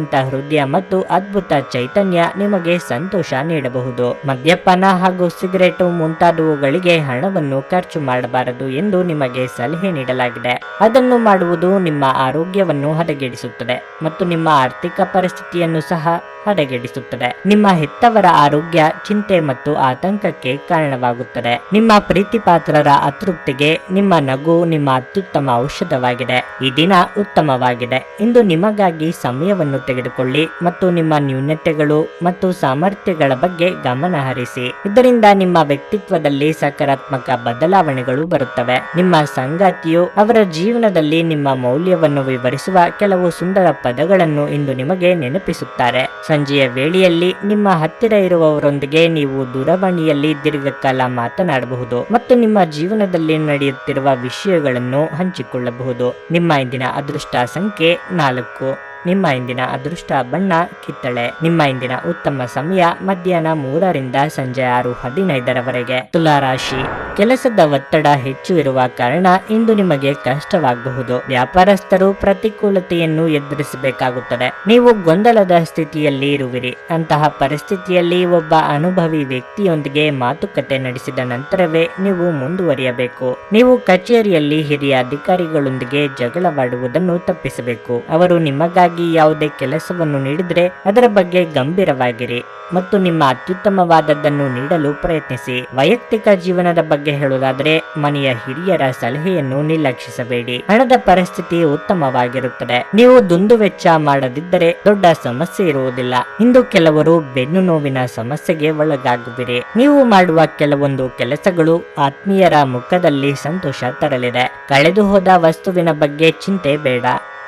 A: ನಿಷ್ಠಾವಂತ ಹೃದಯ ಮತ್ತು ಅದ್ಭುತ ಚೈತನ್ಯ ನಿಮಗೆ ಸಂತೋಷ ನೀಡಬಹುದು. ಮದ್ಯಪಾನ ಹಾಗೂ ಸಿಗರೇಟು ಮುಂತಾದವುಗಳಿಗೆ ಹಣವನ್ನು ಖರ್ಚು ಮಾಡಬಾರದು ಎಂದು ನಿಮಗೆ ಸಲಹೆ ನೀಡಲಾಗಿದೆ. ಅದನ್ನು ಮಾಡುವುದು ನಿಮ್ಮ ಆರೋಗ್ಯವನ್ನು ಹದಗೆಡಿಸುತ್ತದೆ ಮತ್ತು ನಿಮ್ಮ ಆರ್ಥಿಕ ಪರಿಸ್ಥಿತಿಯನ್ನು ಸಹ ಹದಗೆಡಿಸುತ್ತದೆ. ನಿಮ್ಮ ಹೆತ್ತವರ ಆರೋಗ್ಯ, ಚಿಂತೆ ಮತ್ತು ಆತಂಕಕ್ಕೆ ಕಾರಣವಾಗುತ್ತದೆ. ನಿಮ್ಮ ಪ್ರೀತಿಪಾತ್ರರ ಅತೃಪ್ತಿಗೆ ನಿಮ್ಮ ನಗು ನಿಮ್ಮ ಅತ್ಯುತ್ತಮ ಔಷಧವಾಗಿದೆ. ಈ ದಿನ ಉತ್ತಮವಾಗಿದೆ ಇಂದು ನಿಮಗಾಗಿ ಸಮಯವನ್ನು ತೆಗೆದುಕೊಳ್ಳಿ ಮತ್ತು ನಿಮ್ಮ ನ್ಯೂನತೆಗಳು ಮತ್ತು ಸಾಮರ್ಥ್ಯಗಳ ಬಗ್ಗೆ ಗಮನ ಹರಿಸಿ. ಇದರಿಂದ ನಿಮ್ಮ ವ್ಯಕ್ತಿತ್ವದಲ್ಲಿ ಸಕಾರಾತ್ಮಕ ಬದಲಾವಣೆಗಳು ಬರುತ್ತವೆ. ನಿಮ್ಮ ಸಂಗಾತಿಯು ಅವರ ಜೀವನದಲ್ಲಿ ನಿಮ್ಮ ಮೌಲ್ಯವನ್ನು ವಿವರಿಸುವ ಕೆಲವು ಸುಂದರ ಪದಗಳನ್ನು ಇಂದು ನಿಮಗೆ ನೆನಪಿಸುತ್ತಾರೆ. ಸಂಜೆಯ ವೇಳೆಯಲ್ಲಿ ನಿಮ್ಮ ಹತ್ತಿರ ಇರುವವರೊಂದಿಗೆ ನೀವು ದೂರವಾಣಿಯಲ್ಲಿ ದೀರ್ಘಕಾಲ ಮಾತನಾಡಬಹುದು ಮತ್ತು ನಿಮ್ಮ ಜೀವನದಲ್ಲಿ ನಡೆಯುತ್ತಿರುವ ವಿಷಯಗಳನ್ನು ಹಂಚಿಕೊಳ್ಳಬಹುದು. ನಿಮ್ಮ ಇಂದಿನ ಅದೃಷ್ಟ ಸಂಖ್ಯೆ ನಾಲ್ಕು. ನಿಮ್ಮ ಇಂದಿನ ಅದೃಷ್ಟ ಬಣ್ಣ ಕಿತ್ತಳೆ. ನಿಮ್ಮ ಇಂದಿನ ಉತ್ತಮ ಸಮಯ ಮಧ್ಯಾಹ್ನ ಮೂರರಿಂದ ಸಂಜೆ ಆರು ಹದಿನೈದರವರೆಗೆ. ತುಲಾರಾಶಿ. ಕೆಲಸದ ಒತ್ತಡ ಹೆಚ್ಚು ಇರುವ ಕಾರಣ ಇಂದು ನಿಮಗೆ ಕಷ್ಟವಾಗಬಹುದು. ವ್ಯಾಪಾರಸ್ಥರು ಪ್ರತಿಕೂಲತೆಯನ್ನು ಎದುರಿಸಬೇಕಾಗುತ್ತದೆ. ನೀವು ಗೊಂದಲದ ಸ್ಥಿತಿಯಲ್ಲಿ ಇರುವಿರಿ. ಅಂತಹ ಪರಿಸ್ಥಿತಿಯಲ್ಲಿ ಒಬ್ಬ ಅನುಭವಿ ವ್ಯಕ್ತಿಯೊಂದಿಗೆ ಮಾತುಕತೆ ನಡೆಸಿದ ನಂತರವೇ ನೀವು ಮುಂದುವರಿಯಬೇಕು. ನೀವು ಕಚೇರಿಯಲ್ಲಿ ಹಿರಿಯ ಅಧಿಕಾರಿಗಳೊಂದಿಗೆ ಜಗಳವಾಡುವುದನ್ನು ತಪ್ಪಿಸಬೇಕು. ಅವರು ನಿಮಗಾಗಿ ಸಲುವಾಗಿ ಯಾವುದೇ ಕೆಲಸವನ್ನು ನೀಡಿದರೆ ಅದರ ಬಗ್ಗೆ ಗಂಭೀರವಾಗಿರಿ ಮತ್ತು ನಿಮ್ಮ ಅತ್ಯುತ್ತಮವಾದದ್ದನ್ನು ನೀಡಲು ಪ್ರಯತ್ನಿಸಿ. ವೈಯಕ್ತಿಕ ಜೀವನದ ಬಗ್ಗೆ ಹೇಳುವುದಾದರೆ ಮನೆಯ ಹಿರಿಯರ ಸಲಹೆಯನ್ನು ನಿರ್ಲಕ್ಷಿಸಬೇಡಿ. ಹಣದ ಪರಿಸ್ಥಿತಿ ಉತ್ತಮವಾಗಿರುತ್ತದೆ. ನೀವು ದುಂದು ವೆಚ್ಚ ಮಾಡದಿದ್ದರೆ ದೊಡ್ಡ ಸಮಸ್ಯೆ ಇರುವುದಿಲ್ಲ. ಇಂದು ಕೆಲವರು ಬೆನ್ನು ನೋವಿನ ಸಮಸ್ಯೆಗೆ ಒಳಗಾಗುವಿರಿ. ನೀವು ಮಾಡುವ ಕೆಲವೊಂದು ಕೆಲಸಗಳು ಆತ್ಮೀಯರ ಮುಖದಲ್ಲಿ ಸಂತೋಷ ತರಲಿದೆ. ಕಳೆದು ಹೋದ ವಸ್ತುವಿನ ಬಗ್ಗೆ ಚಿಂತೆ ಬೇಡ.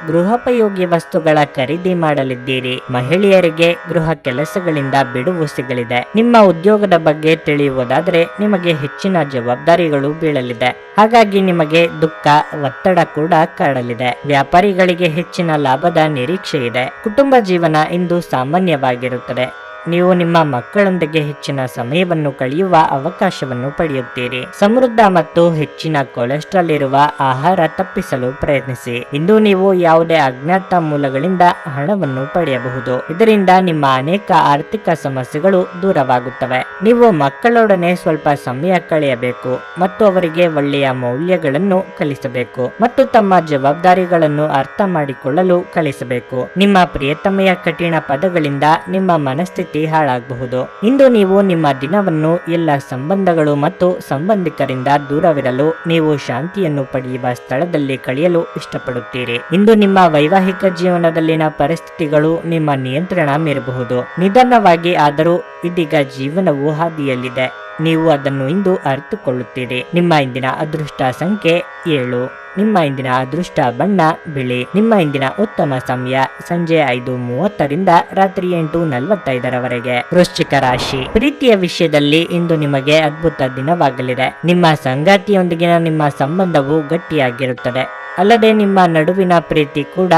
A: ಗೃಹೋಪಯೋಗಿ ವಸ್ತುಗಳ ಖರೀದಿ ಮಾಡಲಿದ್ದೀರಿ. ಮಹಿಳೆಯರಿಗೆ ಗೃಹ ಕೆಲಸಗಳಿಂದ ಬಿಡುವು ಸಿಗಲಿದೆ. ನಿಮ್ಮ ಉದ್ಯೋಗದ ಬಗ್ಗೆ ತಿಳಿಯುವುದಾದರೆ ನಿಮಗೆ ಹೆಚ್ಚಿನ ಜವಾಬ್ದಾರಿಗಳು ಬೀಳಲಿದೆ. ಹಾಗಾಗಿ ನಿಮಗೆ ದುಃಖ, ಒತ್ತಡ ಕೂಡ ಕಾಡಲಿದೆ. ವ್ಯಾಪಾರಿಗಳಿಗೆ ಹೆಚ್ಚಿನ ಲಾಭದ ನಿರೀಕ್ಷೆ ಇದೆ ಕುಟುಂಬ ಜೀವನ ಇಂದು ಸಾಮಾನ್ಯವಾಗಿರುತ್ತದೆ. ನೀವು ನಿಮ್ಮ ಮಕ್ಕಳೊಂದಿಗೆ ಹೆಚ್ಚಿನ ಸಮಯವನ್ನು ಕಳೆಯುವ ಅವಕಾಶವನ್ನು ಪಡೆಯುತ್ತೀರಿ. ಸಮೃದ್ಧ ಮತ್ತು ಹೆಚ್ಚಿನ ಕೊಲೆಸ್ಟ್ರಾಲ್ ಇರುವ ಆಹಾರ ತಪ್ಪಿಸಲು ಪ್ರಯತ್ನಿಸಿ. ಇಂದು ನೀವು ಯಾವುದೇ ಅಜ್ಞಾತ ಮೂಲಗಳಿಂದ ಹಣವನ್ನು ಪಡೆಯಬಹುದು. ಇದರಿಂದ ನಿಮ್ಮ ಅನೇಕ ಆರ್ಥಿಕ ಸಮಸ್ಯೆಗಳು ದೂರವಾಗುತ್ತವೆ. ನೀವು ಮಕ್ಕಳೊಡನೆ ಸ್ವಲ್ಪ ಸಮಯ ಕಳೆಯಬೇಕು ಮತ್ತು ಅವರಿಗೆ ಒಳ್ಳೆಯ ಮೌಲ್ಯಗಳನ್ನು ಕಲಿಸಬೇಕು ಮತ್ತು ತಮ್ಮ ಜವಾಬ್ದಾರಿಗಳನ್ನು ಅರ್ಥ ಮಾಡಿಕೊಳ್ಳಲು ಕಲಿಸಬೇಕು. ನಿಮ್ಮ ಪ್ರಿಯತಮೆಯ ಕಠಿಣ ಪದಗಳಿಂದ ನಿಮ್ಮ ಮನಸ್ಥಿತಿ ಹಾಳಾಗಬಹುದು. ಇಂದು ನೀವು ನಿಮ್ಮ ದಿನವನ್ನು ಎಲ್ಲ ಸಂಬಂಧಗಳು ಮತ್ತು ಸಂಬಂಧಿಕರಿಂದ ದೂರವಿರಲು ನೀವು ಶಾಂತಿಯನ್ನು ಪಡೆಯುವ ಸ್ಥಳದಲ್ಲಿ ಕಳೆಯಲು ಇಷ್ಟಪಡುತ್ತೀರಿ. ಇಂದು ನಿಮ್ಮ ವೈವಾಹಿಕ ಜೀವನದಲ್ಲಿನ ಪರಿಸ್ಥಿತಿಗಳು ನಿಮ್ಮ ನಿಯಂತ್ರಣ ಮೀರಬಹುದು. ನಿಧಾನವಾಗಿ ಆದರೂ ಇದೀಗ ಜೀವನವು ಹಾದಿಯಲ್ಲಿದೆ. ನೀವು ಅದನ್ನು ಇಂದು ಅರಿತುಕೊಳ್ಳುತ್ತೀರಿ. ನಿಮ್ಮ ಇಂದಿನ ಅದೃಷ್ಟ ಸಂಖ್ಯೆ ಏಳು. ನಿಮ್ಮ ಇಂದಿನ ಅದೃಷ್ಟ ಬಣ್ಣ ಬಿಳಿ. ನಿಮ್ಮ ಇಂದಿನ ಉತ್ತಮ ಸಮಯ ಸಂಜೆ ಐದು ಮೂವತ್ತರಿಂದ ರಾತ್ರಿ ಎಂಟು ನಲವತ್ತೈದರವರೆಗೆ. ವೃಶ್ಚಿಕ ರಾಶಿ. ಪ್ರೀತಿಯ ವಿಷಯದಲ್ಲಿ ಇಂದು ನಿಮಗೆ ಅದ್ಭುತ ದಿನವಾಗಲಿದೆ. ನಿಮ್ಮ ಸಂಗಾತಿಯೊಂದಿಗಿನ ನಿಮ್ಮ ಸಂಬಂಧವು ಗಟ್ಟಿಯಾಗಿರುತ್ತದೆ. ಅಲ್ಲದೆ ನಿಮ್ಮ ನಡುವಿನ ಪ್ರೀತಿ ಕೂಡ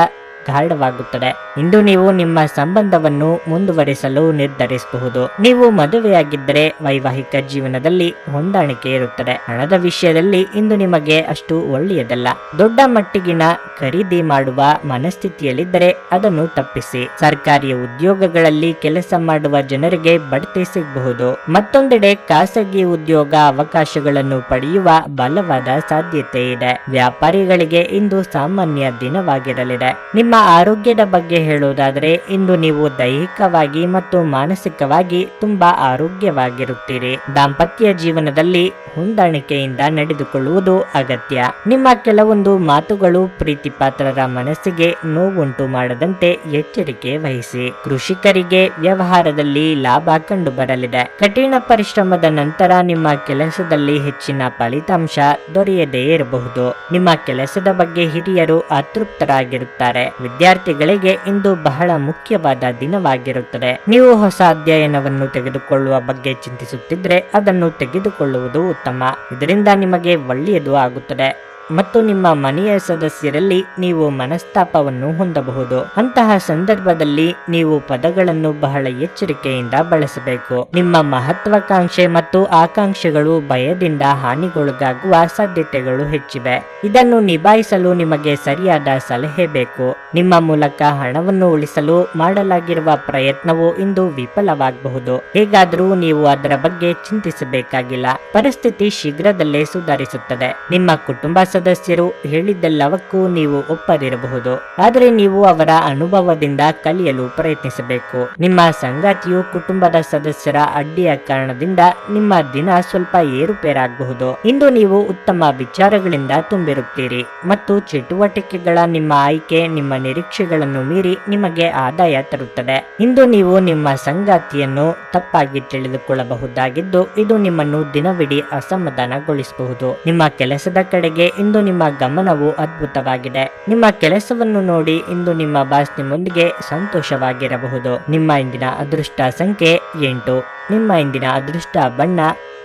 A: ಗಾಢವಾಗುತ್ತದೆ. ಇಂದು ನೀವು ನಿಮ್ಮ ಸಂಬಂಧವನ್ನು ಮುಂದುವರಿಸಲು ನಿರ್ಧರಿಸಬಹುದು. ನೀವು ಮದುವೆಯಾಗಿದ್ದರೆ ವೈವಾಹಿಕ ಜೀವನದಲ್ಲಿ ಹೊಂದಾಣಿಕೆ ಇರುತ್ತದೆ. ಹಣದ ವಿಷಯದಲ್ಲಿ ಇಂದು ನಿಮಗೆ ಅಷ್ಟು ಒಳ್ಳೆಯದಲ್ಲ. ದೊಡ್ಡ ಮಟ್ಟಿಗಿನ ಖರೀದಿ ಮಾಡುವ ಮನಸ್ಥಿತಿಯಲ್ಲಿದ್ದರೆ ಅದನ್ನು ತಪ್ಪಿಸಿ. ಸರ್ಕಾರಿ ಉದ್ಯೋಗಗಳಲ್ಲಿ ಕೆಲಸ ಮಾಡುವ ಜನರಿಗೆ ಬಡ್ತಿ ಸಿಗಬಹುದು. ಮತ್ತೊಂದೆಡೆ ಖಾಸಗಿ ಉದ್ಯೋಗ ಅವಕಾಶಗಳನ್ನು ಪಡೆಯುವ ಬಲವಾದ ಸಾಧ್ಯತೆ ಇದೆ. ವ್ಯಾಪಾರಿಗಳಿಗೆ ಇಂದು ಸಾಮಾನ್ಯ ದಿನವಾಗಿರಲಿದೆ. ನಿಮ್ಮ ಆರೋಗ್ಯದ ಬಗ್ಗೆ ಹೇಳುವುದಾದರೆ ಇಂದು ನೀವು ದೈಹಿಕವಾಗಿ ಮತ್ತು ಮಾನಸಿಕವಾಗಿ ತುಂಬಾ ಆರೋಗ್ಯವಾಗಿರುತ್ತೀರಿ. ದಾಂಪತ್ಯ ಜೀವನದಲ್ಲಿ ಹೊಂದಾಣಿಕೆಯಿಂದ ನಡೆದುಕೊಳ್ಳುವುದು ಅಗತ್ಯ. ನಿಮ್ಮ ಕೆಲವೊಂದು ಮಾತುಗಳು ಪ್ರೀತಿ ಪಾತ್ರರ ಮನಸ್ಸಿಗೆ ನೋವುಂಟು ಮಾಡದಂತೆ ಎಚ್ಚರಿಕೆ ವಹಿಸಿ. ಕೃಷಿಕರಿಗೆ ವ್ಯವಹಾರದಲ್ಲಿ ಲಾಭ ಕಂಡು ಬರಲಿದೆ ಕಠಿಣ ಪರಿಶ್ರಮದ ನಂತರ ನಿಮ್ಮ ಕೆಲಸದಲ್ಲಿ ಹೆಚ್ಚಿನ ಫಲಿತಾಂಶ ದೊರೆಯದೇ ಇರಬಹುದು. ನಿಮ್ಮ ಕೆಲಸದ ಬಗ್ಗೆ ಹಿರಿಯರು ಅತೃಪ್ತರಾಗಿರುತ್ತಾರೆ. ವಿದ್ಯಾರ್ಥಿಗಳಿಗೆ ಇಂದು ಬಹಳ ಮುಖ್ಯವಾದ ದಿನವಾಗಿರುತ್ತದೆ. ನೀವು ಹೊಸ ಅಧ್ಯಯನವನ್ನು ತೆಗೆದುಕೊಳ್ಳುವ ಬಗ್ಗೆ ಚಿಂತಿಸುತ್ತಿದ್ರೆ ಅದನ್ನು ತೆಗೆದುಕೊಳ್ಳುವುದು ಉತ್ತಮ. ಇದರಿಂದ ನಿಮಗೆ ಒಳ್ಳೆಯದು ಆಗುತ್ತದೆ. ಮತ್ತು ನಿಮ್ಮ ಮನೆಯ ಸದಸ್ಯರಲ್ಲಿ ನೀವು ಮನಸ್ತಾಪವನ್ನು ಹೊಂದಬಹುದು. ಅಂತಹ ಸಂದರ್ಭದಲ್ಲಿ ನೀವು ಪದಗಳನ್ನು ಬಹಳ ಎಚ್ಚರಿಕೆಯಿಂದ ಬಳಸಬೇಕು. ನಿಮ್ಮ ಮಹತ್ವಾಕಾಂಕ್ಷೆ ಮತ್ತು ಆಕಾಂಕ್ಷೆಗಳು ಭಯದಿಂದ ಹಾನಿಗೊಳಗಾಗುವ ಸಾಧ್ಯತೆಗಳು ಹೆಚ್ಚಿವೆ. ಇದನ್ನು ನಿಭಾಯಿಸಲು ನಿಮಗೆ ಸರಿಯಾದ ಸಲಹೆ ಬೇಕು. ನಿಮ್ಮ ಮೂಲಕ ಹಣವನ್ನು ಉಳಿಸಲು ಮಾಡಲಾಗಿರುವ ಪ್ರಯತ್ನವು ಇಂದು ವಿಫಲವಾಗಬಹುದು. ಹೇಗಾದರೂ ನೀವು ಅದರ ಬಗ್ಗೆ ಚಿಂತಿಸಬೇಕಾಗಿಲ್ಲ. ಪರಿಸ್ಥಿತಿ ಶೀಘ್ರದಲ್ಲೇ ಸುಧಾರಿಸುತ್ತದೆ. ನಿಮ್ಮ ಕುಟುಂಬ ಸದಸ್ಯರು ಹೇಳಿದ್ದೆಲ್ಲವಕ್ಕೂ ನೀವು ಒಪ್ಪದಿರಬಹುದು. ಆದರೆ ನೀವು ಅವರ ಅನುಭವದಿಂದ ಕಲಿಯಲು ಪ್ರಯತ್ನಿಸಬೇಕು. ನಿಮ್ಮ ಸಂಗಾತಿಯು ಕುಟುಂಬದ ಸದಸ್ಯರ ಅಡ್ಡಿಯ ಕಾರಣದಿಂದ ನಿಮ್ಮ ದಿನ ಸ್ವಲ್ಪ ಏರುಪೇರಾಗಬಹುದು. ಇಂದು ನೀವು ಉತ್ತಮ ವಿಚಾರಗಳಿಂದ ತುಂಬಿರುತ್ತೀರಿ ಮತ್ತು ಚಟುವಟಿಕೆಗಳ ನಿಮ್ಮ ಆಯ್ಕೆ, ನಿಮ್ಮ ನಿರೀಕ್ಷೆಗಳನ್ನು ಮೀರಿ ನಿಮಗೆ ಆದಾಯ ತರುತ್ತದೆ. ಇಂದು ನೀವು ನಿಮ್ಮ ಸಂಗಾತಿಯನ್ನು ತಪ್ಪಾಗಿ ತಿಳಿದುಕೊಳ್ಳಬಹುದಾಗಿದ್ದು, ಇದು ನಿಮ್ಮನ್ನು ದಿನವಿಡೀ ಅಸಮಾಧಾನಗೊಳಿಸಬಹುದು. ನಿಮ್ಮ ಕೆಲಸದ ಕಡೆಗೆ ಇಂದು ನಿಮ್ಮ ಗಮನವು ಅದ್ಭುತವಾಗಿದೆ. ನಿಮ್ಮ ಕೆಲಸವನ್ನು ನೋಡಿ ಇಂದು ನಿಮ್ಮ ಬಾಸ್ ನಿಮ್ಮೊಂದಿಗೆ ಸಂತೋಷವಾಗಿರಬಹುದು. ನಿಮ್ಮ ಇಂದಿನ ಅದೃಷ್ಟ ಸಂಖ್ಯೆ ಎಂಟು. ನಿಮ್ಮ ಇಂದಿನ ಅದೃಷ್ಟ ಬಣ್ಣ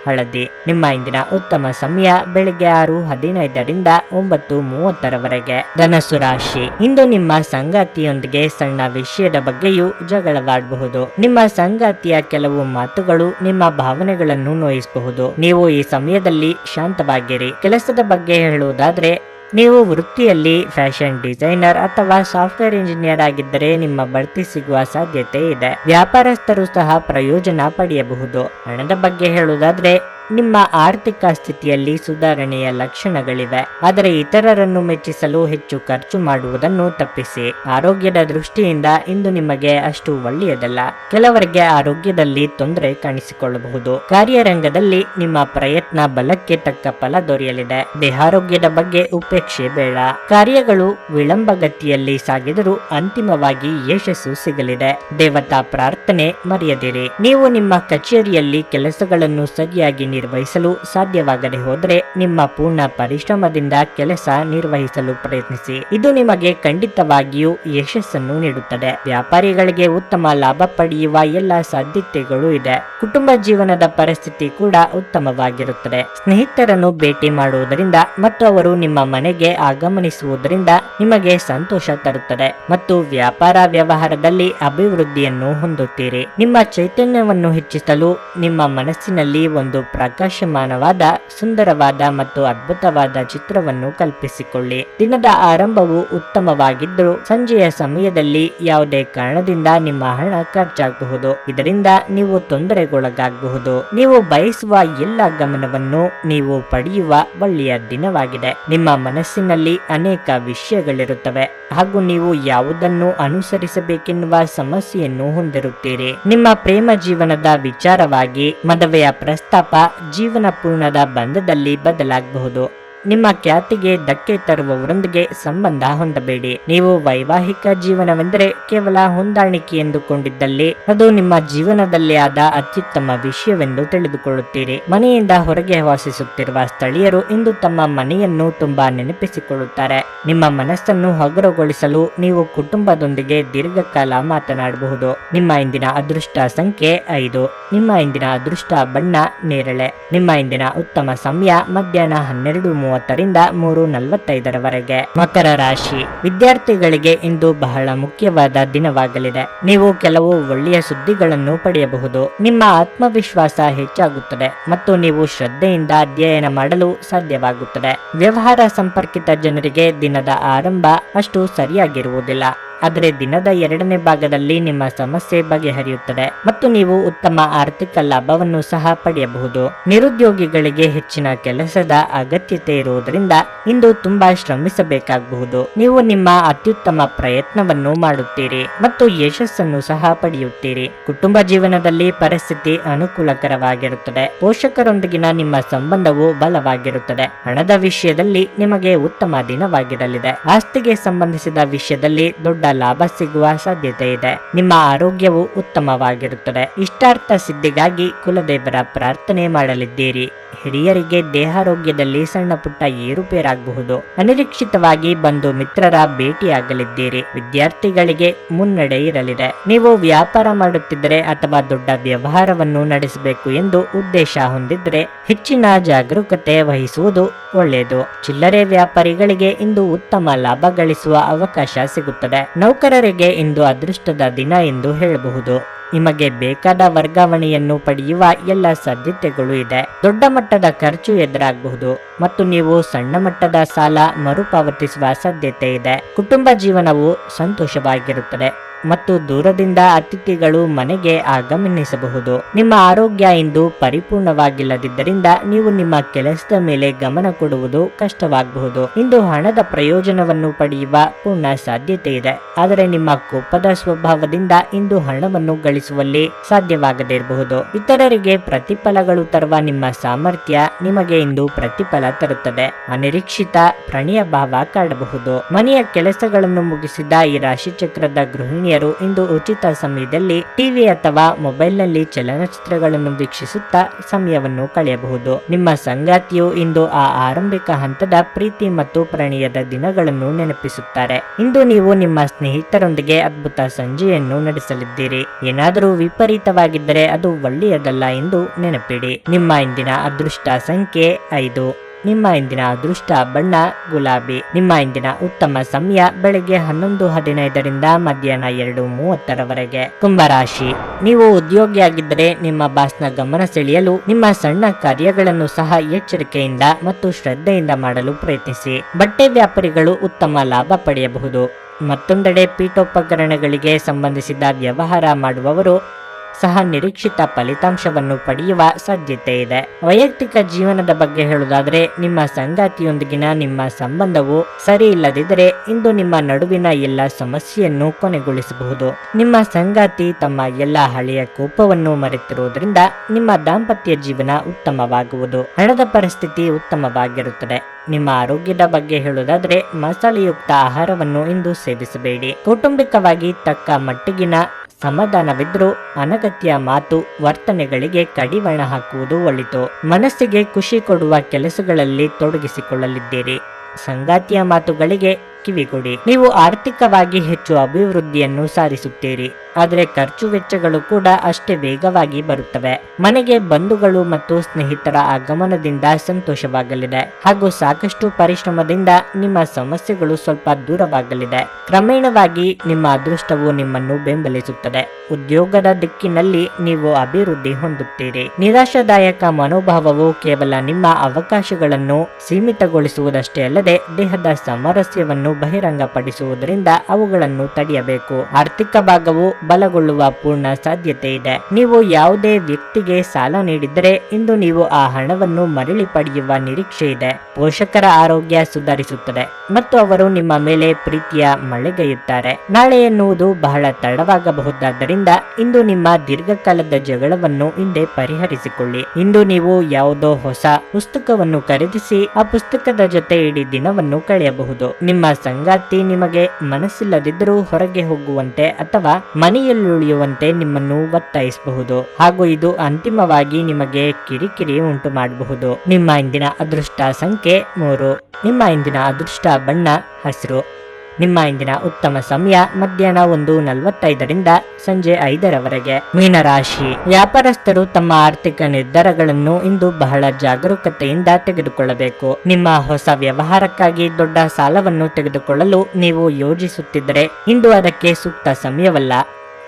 A: ಹಳದಿ. ನಿಮ್ಮ ಇಂದಿನ ಉತ್ತಮ ಸಮಯ ಬೆಳಿಗ್ಗೆ ಆರು ಹದಿನೈದರಿಂದ ಒಂಬತ್ತು ಮೂವತ್ತರವರೆಗೆ. ಧನಸ್ಸು ರಾಶಿ. ಇಂದು ನಿಮ್ಮ ಸಂಗಾತಿಯೊಂದಿಗೆ ಸಣ್ಣ ವಿಷಯದ ಬಗ್ಗೆಯೂ ಜಗಳವಾಡಬಹುದು. ನಿಮ್ಮ ಸಂಗಾತಿಯ ಕೆಲವು ಮಾತುಗಳು ನಿಮ್ಮ ಭಾವನೆಗಳನ್ನು ನೋಯಿಸಬಹುದು. ನೀವು ಈ ಸಮಯದಲ್ಲಿ ಶಾಂತವಾಗಿರಿ. ಕೆಲಸದ ಬಗ್ಗೆ ಹೇಳುವುದಾದ್ರೆ ನೀವು ವೃತ್ತಿಯಲ್ಲಿ ಫ್ಯಾಷನ್ ಡಿಸೈನರ್ ಅಥವಾ ಸಾಫ್ಟ್ವೇರ್ ಇಂಜಿನಿಯರ್ ಆಗಿದ್ದರೆ ನಿಮ್ಮ ಬಡ್ತಿ ಸಿಗುವ ಸಾಧ್ಯತೆ ಇದೆ. ವ್ಯಾಪಾರಸ್ಥರು ಸಹ ಪ್ರಯೋಜನ ಪಡೆಯಬಹುದು. ಹಣದ ಬಗ್ಗೆ ಹೇಳುವುದಾದ್ರೆ ನಿಮ್ಮ ಆರ್ಥಿಕ ಸ್ಥಿತಿಯಲ್ಲಿ ಸುಧಾರಣೆಯ ಲಕ್ಷಣಗಳಿವೆ. ಆದರೆ ಇತರರನ್ನು ಮೆಚ್ಚಿಸಲು ಹೆಚ್ಚು ಖರ್ಚು ಮಾಡುವುದನ್ನು ತಪ್ಪಿಸಿ. ಆರೋಗ್ಯದ ದೃಷ್ಟಿಯಿಂದ ಇಂದು ನಿಮಗೆ ಅಷ್ಟು ಒಳ್ಳೆಯದಲ್ಲ. ಕೆಲವರಿಗೆ ಆರೋಗ್ಯದಲ್ಲಿ ತೊಂದರೆ ಕಾಣಿಸಿಕೊಳ್ಳಬಹುದು. ಕಾರ್ಯರಂಗದಲ್ಲಿ ನಿಮ್ಮ ಪ್ರಯತ್ನ ಬಲಕ್ಕೆ ತಕ್ಕ ಫಲ ದೊರೆಯಲಿದೆ. ದೇಹಾರೋಗ್ಯದ ಬಗ್ಗೆ ಉಪೇಕ್ಷೆ ಬೇಡ. ಕಾರ್ಯಗಳು ವಿಳಂಬಗತಿಯಲ್ಲಿ ಸಾಗಿದರೂ ಅಂತಿಮವಾಗಿ ಯಶಸ್ಸು ಸಿಗಲಿದೆ. ದೇವತಾ ಪ್ರಾರ್ಥನೆ ಮರೆಯದಿರಿ. ನೀವು ನಿಮ್ಮ ಕಚೇರಿಯಲ್ಲಿ ಕೆಲಸಗಳನ್ನು ಸರಿಯಾಗಿ ನಿರ್ವಹಿಸಲು ಸಾಧ್ಯವಾಗದೆ ಹೋದರೆ ನಿಮ್ಮ ಪೂರ್ಣ ಪರಿಶ್ರಮದಿಂದ ಕೆಲಸ ನಿರ್ವಹಿಸಲು ಪ್ರಯತ್ನಿಸಿ. ಇದು ನಿಮಗೆ ಖಂಡಿತವಾಗಿಯೂ ಯಶಸ್ಸನ್ನು ನೀಡುತ್ತದೆ. ವ್ಯಾಪಾರಿಗಳಿಗೆ ಉತ್ತಮ ಲಾಭ ಪಡೆಯುವ ಎಲ್ಲ ಸಾಧ್ಯತೆಗಳು ಇದೆ. ಕುಟುಂಬ ಜೀವನದ ಪರಿಸ್ಥಿತಿ ಕೂಡ ಉತ್ತಮವಾಗಿರುತ್ತದೆ. ಸ್ನೇಹಿತರನ್ನು ಭೇಟಿ ಮಾಡುವುದರಿಂದ ಮತ್ತು ಅವರು ನಿಮ್ಮ ಮನೆಗೆ ಆಗಮನಿಸುವುದರಿಂದ ನಿಮಗೆ ಸಂತೋಷ ತರುತ್ತದೆ. ಮತ್ತು ವ್ಯಾಪಾರ ವ್ಯವಹಾರದಲ್ಲಿ ಅಭಿವೃದ್ಧಿಯನ್ನು ಹೊಂದುತ್ತೀರಿ. ನಿಮ್ಮ ಚೈತನ್ಯವನ್ನು ಹೆಚ್ಚಿಸಲು ನಿಮ್ಮ ಮನಸ್ಸಿನಲ್ಲಿ ಒಂದು ಪ್ರಕಾಶಮಾನವಾದ ಸುಂದರವಾದ ಮತ್ತು ಅದ್ಭುತವಾದ ಚಿತ್ರವನ್ನು ಕಲ್ಪಿಸಿಕೊಳ್ಳಿ. ದಿನದ ಆರಂಭವು ಉತ್ತಮವಾಗಿದ್ದರೂ ಸಂಜೆಯ ಸಮಯದಲ್ಲಿ ಯಾವುದೇ ಕಾರಣದಿಂದ ನಿಮ್ಮ ಹಣ ಖರ್ಚಾಗಬಹುದು. ಇದರಿಂದ ನೀವು ತೊಂದರೆಗೊಳಗಾಗಬಹುದು. ನೀವು ಬಯಸುವ ಎಲ್ಲ ಗಮನವನ್ನು ನೀವು ಪಡೆಯುವ ಒಳ್ಳೆಯ ದಿನವಾಗಿದೆ. ನಿಮ್ಮ ಮನಸ್ಸಿನಲ್ಲಿ ಅನೇಕ ವಿಷಯಗಳಿರುತ್ತವೆ. ಹಾಗೂ ನೀವು ಯಾವುದನ್ನು ಅನುಸರಿಸಬೇಕೆನ್ನುವ ಸಮಸ್ಯೆಯನ್ನು ಹೊಂದಿರುತ್ತೀರಿ. ನಿಮ್ಮ ಪ್ರೇಮ ಜೀವನದ ವಿಚಾರವಾಗಿ ಮದುವೆಯ ಪ್ರಸ್ತಾಪ ಜೀವನ ಪೂರ್ಣದ ಬಂಧದಲ್ಲಿ ಬದಲಾಗಬಹುದು. ನಿಮ್ಮ ಖ್ಯಾತಿಗೆ ಧಕ್ಕೆ ತರುವವರೊಂದಿಗೆ ಸಂಬಂಧ ಹೊಂದಬೇಡಿ. ನೀವು ವೈವಾಹಿಕ ಜೀವನವೆಂದರೆ ಕೇವಲ ಹೊಂದಾಣಿಕೆ ಎಂದುಕೊಂಡಿದ್ದಲ್ಲಿ, ಅದು ನಿಮ್ಮ ಜೀವನದಲ್ಲಿ ಆದ ಅತ್ಯುತ್ತಮ ವಿಷಯವೆಂದು ತಿಳಿದುಕೊಳ್ಳುತ್ತೀರಿ. ಮನೆಯಿಂದ ಹೊರಗೆ ವಾಸಿಸುತ್ತಿರುವ ಸ್ಥಳೀಯರು ಇಂದು ತಮ್ಮ ಮನೆಯನ್ನು ತುಂಬಾ ನೆನಪಿಸಿಕೊಳ್ಳುತ್ತಾರೆ. ನಿಮ್ಮ ಮನಸ್ಸನ್ನು ಹಗುರಗೊಳಿಸಲು ನೀವು ಕುಟುಂಬದೊಂದಿಗೆ ದೀರ್ಘಕಾಲ ಮಾತನಾಡಬಹುದು. ನಿಮ್ಮ ಇಂದಿನ ಅದೃಷ್ಟ ಸಂಖ್ಯೆ ಐದು. ನಿಮ್ಮ ಇಂದಿನ ಅದೃಷ್ಟ ಬಣ್ಣ ನೇರಳೆ. ನಿಮ್ಮ ಇಂದಿನ ಉತ್ತಮ ಸಮಯ ಮಧ್ಯಾಹ್ನ ಹನ್ನೆರಡು ಮೂವತ್ತರಿಂದ ಮೂರು ನಲವತ್ತೈದರವರೆಗೆ. ಮಕರ ರಾಶಿ. ವಿದ್ಯಾರ್ಥಿಗಳಿಗೆ ಇಂದು ಬಹಳ ಮುಖ್ಯವಾದ ದಿನವಾಗಲಿದೆ. ನೀವು ಕೆಲವು ಒಳ್ಳೆಯ ಸುದ್ದಿಗಳನ್ನು ಪಡೆಯಬಹುದು. ನಿಮ್ಮ ಆತ್ಮವಿಶ್ವಾಸ ಹೆಚ್ಚಾಗುತ್ತದೆ ಮತ್ತು ನೀವು ಶ್ರದ್ಧೆಯಿಂದ ಅಧ್ಯಯನ ಮಾಡಲು ಸಾಧ್ಯವಾಗುತ್ತದೆ. ವ್ಯವಹಾರ ಸಂಪರ್ಕಿತ ಜನರಿಗೆ ದಿನದ ಆರಂಭ ಅಷ್ಟು ಸರಿಯಾಗಿರುವುದಿಲ್ಲ. ಆದರೆ ದಿನದ ಎರಡನೇ ಭಾಗದಲ್ಲಿ ನಿಮ್ಮ ಸಮಸ್ಯೆ ಬಗೆಹರಿಯುತ್ತದೆ ಮತ್ತು ನೀವು ಉತ್ತಮ ಆರ್ಥಿಕ ಲಾಭವನ್ನು ಸಹ ಪಡೆಯಬಹುದು. ನಿರುದ್ಯೋಗಿಗಳಿಗೆ ಹೆಚ್ಚಿನ ಕೆಲಸದ ಅಗತ್ಯತೆ ಇರುವುದರಿಂದ ಇಂದು ತುಂಬಾ ಶ್ರಮಿಸಬೇಕಾಗಬಹುದು. ನೀವು ನಿಮ್ಮ ಅತ್ಯುತ್ತಮ ಪ್ರಯತ್ನವನ್ನು ಮಾಡುತ್ತೀರಿ ಮತ್ತು ಯಶಸ್ಸನ್ನು ಸಹ ಪಡೆಯುತ್ತೀರಿ. ಕುಟುಂಬ ಜೀವನದಲ್ಲಿ ಪರಿಸ್ಥಿತಿ ಅನುಕೂಲಕರವಾಗಿರುತ್ತದೆ. ಪೋಷಕರೊಂದಿಗಿನ ನಿಮ್ಮ ಸಂಬಂಧವು ಬಲವಾಗಿರುತ್ತದೆ. ಹಣದ ವಿಷಯದಲ್ಲಿ ನಿಮಗೆ ಉತ್ತಮ ದಿನವಾಗಿರಲಿದೆ. ಆಸ್ತಿಗೆ ಸಂಬಂಧಿಸಿದ ವಿಷಯದಲ್ಲಿ ದೊಡ್ಡ ಲಾಭ ಸಿಗುವ ಸಾಧ್ಯತೆ ಇದೆ. ನಿಮ್ಮ ಆರೋಗ್ಯವು ಉತ್ತಮವಾಗಿರುತ್ತದೆ. ಇಷ್ಟಾರ್ಥ ಸಿದ್ಧಿಗಾಗಿ ಕುಲದೇವರ ಪ್ರಾರ್ಥನೆ ಮಾಡಲಿದ್ದೀರಿ. ಹಿರಿಯರಿಗೆ ದೇಹಾರೋಗ್ಯದಲ್ಲಿ ಸಣ್ಣ ಪುಟ್ಟ ಏರುಪೇರಾಗಬಹುದು. ಅನಿರೀಕ್ಷಿತವಾಗಿ ಬಂದು ಮಿತ್ರರ ಭೇಟಿಯಾಗಲಿದ್ದೀರಿ. ವಿದ್ಯಾರ್ಥಿಗಳಿಗೆ ಮುನ್ನಡೆ ಇರಲಿದೆ. ನೀವು ವ್ಯಾಪಾರ ಮಾಡುತ್ತಿದ್ದರೆ ಅಥವಾ ದೊಡ್ಡ ವ್ಯವಹಾರವನ್ನು ನಡೆಸಬೇಕು ಎಂದು ಉದ್ದೇಶ ಹೊಂದಿದ್ರೆ ಹೆಚ್ಚಿನ ಜಾಗರೂಕತೆ ವಹಿಸುವುದು ಒಳ್ಳೆಯದು. ಚಿಲ್ಲರೆ ವ್ಯಾಪಾರಿಗಳಿಗೆ ಇಂದು ಉತ್ತಮ ಲಾಭ ಗಳಿಸುವ ಅವಕಾಶ ಸಿಗುತ್ತದೆ. ನೌಕರರಿಗೆ ಇಂದು ಅದೃಷ್ಟದ ದಿನ ಎಂದು ಹೇಳಬಹುದು. ನಿಮಗೆ ಬೇಕಾದ ವರ್ಗಾವಣೆಯನ್ನು ಪಡೆಯುವ ಎಲ್ಲ ಸಾಧ್ಯತೆಗಳು ಇದೆ. ದೊಡ್ಡ ಮಟ್ಟದ ಖರ್ಚು ಎದುರಾಗಬಹುದು ಮತ್ತು ನೀವು ಸಣ್ಣ ಮಟ್ಟದ ಸಾಲ ಮರುಪಾವತಿಸುವ ಸಾಧ್ಯತೆ ಇದೆ. ಕುಟುಂಬ ಜೀವನವು ಸಂತೋಷವಾಗಿರುತ್ತದೆ ಮತ್ತು ದೂರದಿಂದ ಅತಿಥಿಗಳು ಮನೆಗೆ ಆಗಮನಿಸಬಹುದು. ನಿಮ್ಮ ಆರೋಗ್ಯ ಇಂದು ಪರಿಪೂರ್ಣವಾಗಿಲ್ಲದಿದ್ದರಿಂದ ನೀವು ನಿಮ್ಮ ಕೆಲಸದ ಮೇಲೆ ಗಮನ ಕೊಡುವುದು ಕಷ್ಟವಾಗಬಹುದು. ಇಂದು ಹಣದ ಪ್ರಯೋಜನವನ್ನು ಪಡೆಯುವ ಪೂರ್ಣ ಸಾಧ್ಯತೆ ಇದೆ. ಆದರೆ ನಿಮ್ಮ ಕೋಪದ ಸ್ವಭಾವದಿಂದ ಇಂದು ಹಣವನ್ನು ಗಳಿಸುವಲ್ಲಿ ಸಾಧ್ಯವಾಗದಿರಬಹುದು. ಇತರರಿಗೆ ಪ್ರತಿಫಲಗಳು ತರುವ ನಿಮ್ಮ ಸಾಮರ್ಥ್ಯ ನಿಮಗೆ ಇಂದು ಪ್ರತಿಫಲ ತರುತ್ತದೆ. ಅನಿರೀಕ್ಷಿತ ಪ್ರಣಯ ಭಾವ ಕಾಡಬಹುದು. ಮನೆಯ ಕೆಲಸಗಳನ್ನು ಮುಗಿಸಿದ ಈ ರಾಶಿ ಚಕ್ರದ ಗೃಹಿಣಿಯರು ಇಂದು ಉಚಿತ ಸಮಯದಲ್ಲಿ ಟಿವಿ ಅಥವಾ ಮೊಬೈಲ್ನಲ್ಲಿ ಚಲನಚಿತ್ರಗಳನ್ನು ವೀಕ್ಷಿಸುತ್ತಾ ಸಮಯವನ್ನು ಕಳೆಯಬಹುದು. ನಿಮ್ಮ ಸಂಗಾತಿಯು ಇಂದು ಆ ಆರಂಭಿಕ ಹಂತದ ಪ್ರೀತಿ ಮತ್ತು ಪ್ರಣಯದ ದಿನಗಳನ್ನು ನೆನಪಿಸುತ್ತಾರೆ. ಇಂದು ನೀವು ನಿಮ್ಮ ಸ್ನೇಹಿತರೊಂದಿಗೆ ಅದ್ಭುತ ಸಂಜೆಯನ್ನು ನಡೆಸಲಿದ್ದೀರಿ. ಏನಾದರೂ ವಿಪರೀತವಾಗಿದ್ದರೆ ಅದು ಒಳ್ಳೆಯದಲ್ಲ ಎಂದು ನೆನಪಿಡಿ. ನಿಮ್ಮ ಇಂದಿನ ಅದೃಷ್ಟ ಸಂಖ್ಯೆ ಐದು. ನಿಮ್ಮ ಇಂದಿನ ಅದೃಷ್ಟ ಬಣ್ಣ, ಗುಲಾಬಿ. ನಿಮ್ಮ ಇಂದಿನ ಉತ್ತಮ ಸಮಯ ಬೆಳಗ್ಗೆ ಹನ್ನೊಂದು ಹದಿನೈದರಿಂದ ಮಧ್ಯಾಹ್ನ ಎರಡು ಮೂವತ್ತರವರೆಗೆ. ಕುಂಭರಾಶಿ. ನೀವು ಉದ್ಯೋಗಿಯಾಗಿದ್ದರೆ ನಿಮ್ಮ ಬಾಸ್ನ ಗಮನ ಸೆಳೆಯಲು ನಿಮ್ಮ ಸಣ್ಣ ಕಾರ್ಯಗಳನ್ನು ಸಹ ಎಚ್ಚರಿಕೆಯಿಂದ ಮತ್ತು ಶ್ರದ್ಧೆಯಿಂದ ಮಾಡಲು ಪ್ರಯತ್ನಿಸಿ. ಬಟ್ಟೆ ವ್ಯಾಪಾರಿಗಳು ಉತ್ತಮ ಲಾಭ ಪಡೆಯಬಹುದು. ಮತ್ತೊಂದೆಡೆ ಪೀಠೋಪಕರಣಗಳಿಗೆ ಸಂಬಂಧಿಸಿದ ವ್ಯವಹಾರ ಮಾಡುವವರು ಸಹ ನಿರೀಕ್ಷಿತ ಫಲಿತಾಂಶವನ್ನು ಪಡೆಯುವ ಸಾಧ್ಯತೆ ಇದೆ. ವೈಯಕ್ತಿಕ ಜೀವನದ ಬಗ್ಗೆ ಹೇಳುವುದಾದರೆ, ನಿಮ್ಮ ಸಂಗಾತಿಯೊಂದಿಗಿನ ನಿಮ್ಮ ಸಂಬಂಧವು ಸರಿ ಇಲ್ಲದಿದ್ದರೆ ಇಂದು ನಿಮ್ಮ ನಡುವಿನ ಎಲ್ಲ ಸಮಸ್ಯೆಯನ್ನು ಕೊನೆಗೊಳಿಸಬಹುದು. ನಿಮ್ಮ ಸಂಗಾತಿ ತಮ್ಮ ಎಲ್ಲ ಹಳೆಯ ಕೋಪವನ್ನು ಮರೆತಿರುವುದರಿಂದ ನಿಮ್ಮ ದಾಂಪತ್ಯ ಜೀವನ ಉತ್ತಮವಾಗುವುದು. ಹಣದ ಪರಿಸ್ಥಿತಿ ಉತ್ತಮವಾಗಿರುತ್ತದೆ. ನಿಮ್ಮ ಆರೋಗ್ಯದ ಬಗ್ಗೆ ಹೇಳುವುದಾದ್ರೆ, ಮಸಾಲೆಯುಕ್ತ ಆಹಾರವನ್ನು ಇಂದು ಸೇವಿಸಬೇಡಿ. ಕೌಟುಂಬಿಕವಾಗಿ ತಕ್ಕ ಮಟ್ಟಿಗಿನ ಸಮಾಧಾನವಿದ್ರೂ ಅನಗತ್ಯ ಮಾತು ವರ್ತನೆಗಳಿಗೆ ಕಡಿವಾಣ ಹಾಕುವುದು ಒಳಿತು. ಮನಸ್ಸಿಗೆ ಖುಷಿ ಕೊಡುವ ಕೆಲಸಗಳಲ್ಲಿ ತೊಡಗಿಸಿಕೊಳ್ಳಲಿದ್ದೀರಿ. ಸಂಗಾತಿಯ ಮಾತುಗಳಿಗೆ ಕಿವಿಗೊಡಿ ನೀವು ಆರ್ಥಿಕವಾಗಿ ಹೆಚ್ಚು ಅಭಿವೃದ್ಧಿಯನ್ನು ಸಾಧಿಸುತ್ತೀರಿ. ಆದರೆ ಖರ್ಚು ವೆಚ್ಚಗಳು ಕೂಡ ಅಷ್ಟೇ ವೇಗವಾಗಿ ಬರುತ್ತವೆ. ಮನೆಗೆ ಬಂಧುಗಳು ಮತ್ತು ಸ್ನೇಹಿತರ ಆಗಮನದಿಂದ ಸಂತೋಷವಾಗಲಿದೆ. ಹಾಗೂ ಸಾಕಷ್ಟು ಪರಿಶ್ರಮದಿಂದ ನಿಮ್ಮ ಸಮಸ್ಯೆಗಳು ಸ್ವಲ್ಪ ದೂರವಾಗಲಿದೆ. ಕ್ರಮೇಣವಾಗಿ ನಿಮ್ಮ ಅದೃಷ್ಟವು ನಿಮ್ಮನ್ನು ಬೆಂಬಲಿಸುತ್ತದೆ. ಉದ್ಯೋಗದ ದಿಕ್ಕಿನಲ್ಲಿ ನೀವು ಅಭಿವೃದ್ಧಿ ಹೊಂದುತ್ತೀರಿ. ನಿರಾಶಾದಾಯಕ ಮನೋಭಾವವು ಕೇವಲ ನಿಮ್ಮ ಅವಕಾಶಗಳನ್ನು ಸೀಮಿತಗೊಳಿಸುವುದಷ್ಟೇ ಅಲ್ಲದೆ ದೇಹದ ಸಾಮರಸ್ಯವನ್ನು ಬಹಿರಂಗಪಡಿಸುವುದರಿಂದ ಅವುಗಳನ್ನು ತಡೆಯಬೇಕು. ಆರ್ಥಿಕ ಭಾಗವು ಬಲಗೊಳ್ಳುವ ಪೂರ್ಣ ಸಾಧ್ಯತೆ ಇದೆ. ನೀವು ಯಾವುದೇ ವ್ಯಕ್ತಿಗೆ ಸಾಲ ನೀಡಿದರೆ ಇಂದು ನೀವು ಆ ಹಣವನ್ನು ಮರಳಿ ಪಡೆಯುವ ನಿರೀಕ್ಷೆ ಇದೆ. ಪೋಷಕರ ಆರೋಗ್ಯ ಸುಧಾರಿಸುತ್ತದೆ ಮತ್ತು ಅವರು ನಿಮ್ಮ ಮೇಲೆ ಪ್ರೀತಿಯ ಮಳೆಗೈಯುತ್ತಾರೆ. ನಾಳೆ ಎನ್ನುವುದು ಬಹಳ ತಡವಾಗಬಹುದಾದ್ದರಿಂದ ಇಂದು ನಿಮ್ಮ ದೀರ್ಘಕಾಲದ ಜಗಳವನ್ನು ಹಿಂದೆ ಪರಿಹರಿಸಿಕೊಳ್ಳಿ. ಇಂದು ನೀವು ಯಾವುದೋ ಹೊಸ ಪುಸ್ತಕವನ್ನು ಖರೀದಿಸಿ, ಆ ಪುಸ್ತಕದ ಜೊತೆ ಇಡೀ ದಿನವನ್ನು ಕಳೆಯಬಹುದು. ನಿಮ್ಮ ಸಂಗಾತಿ ನಿಮಗೆ ಮನಸ್ಸಿಲ್ಲದಿದ್ದರೂ ಹೊರಗೆ ಹೋಗುವಂತೆ ಅಥವಾ ಮನೆಯಲ್ಲಿ ಉಳಿಯುವಂತೆ ನಿಮ್ಮನ್ನು ಒತ್ತಾಯಿಸಬಹುದು. ಹಾಗೂ ಇದು ಅಂತಿಮವಾಗಿ ನಿಮಗೆ ಕಿರಿಕಿರಿ ಉಂಟು ಮಾಡಬಹುದು ನಿಮ್ಮ ಇಂದಿನ ಅದೃಷ್ಟ ಸಂಖ್ಯೆ ಮೂರು. ನಿಮ್ಮ ಇಂದಿನ ಅದೃಷ್ಟ ಬಣ್ಣ, ಹಸಿರು. ನಿಮ್ಮ ಇಂದಿನ ಉತ್ತಮ ಸಮಯ ಮಧ್ಯಾಹ್ನ ಒಂದು ನಲವತ್ತೈದರಿಂದ ಸಂಜೆ ಐದರವರೆಗೆ. ಮೀನರಾಶಿ. ವ್ಯಾಪಾರಸ್ಥರು ತಮ್ಮ ಆರ್ಥಿಕ ನಿರ್ಧಾರಗಳನ್ನು ಇಂದು ಬಹಳ ಜಾಗರೂಕತೆಯಿಂದ ತೆಗೆದುಕೊಳ್ಳಬೇಕು. ನಿಮ್ಮ ಹೊಸ ವ್ಯವಹಾರಕ್ಕಾಗಿ ದೊಡ್ಡ ಸಾಲವನ್ನು ತೆಗೆದುಕೊಳ್ಳಲು ನೀವು ಯೋಜಿಸುತ್ತಿದ್ದರೆ ಇಂದು ಅದಕ್ಕೆ ಸೂಕ್ತ ಸಮಯವಲ್ಲ.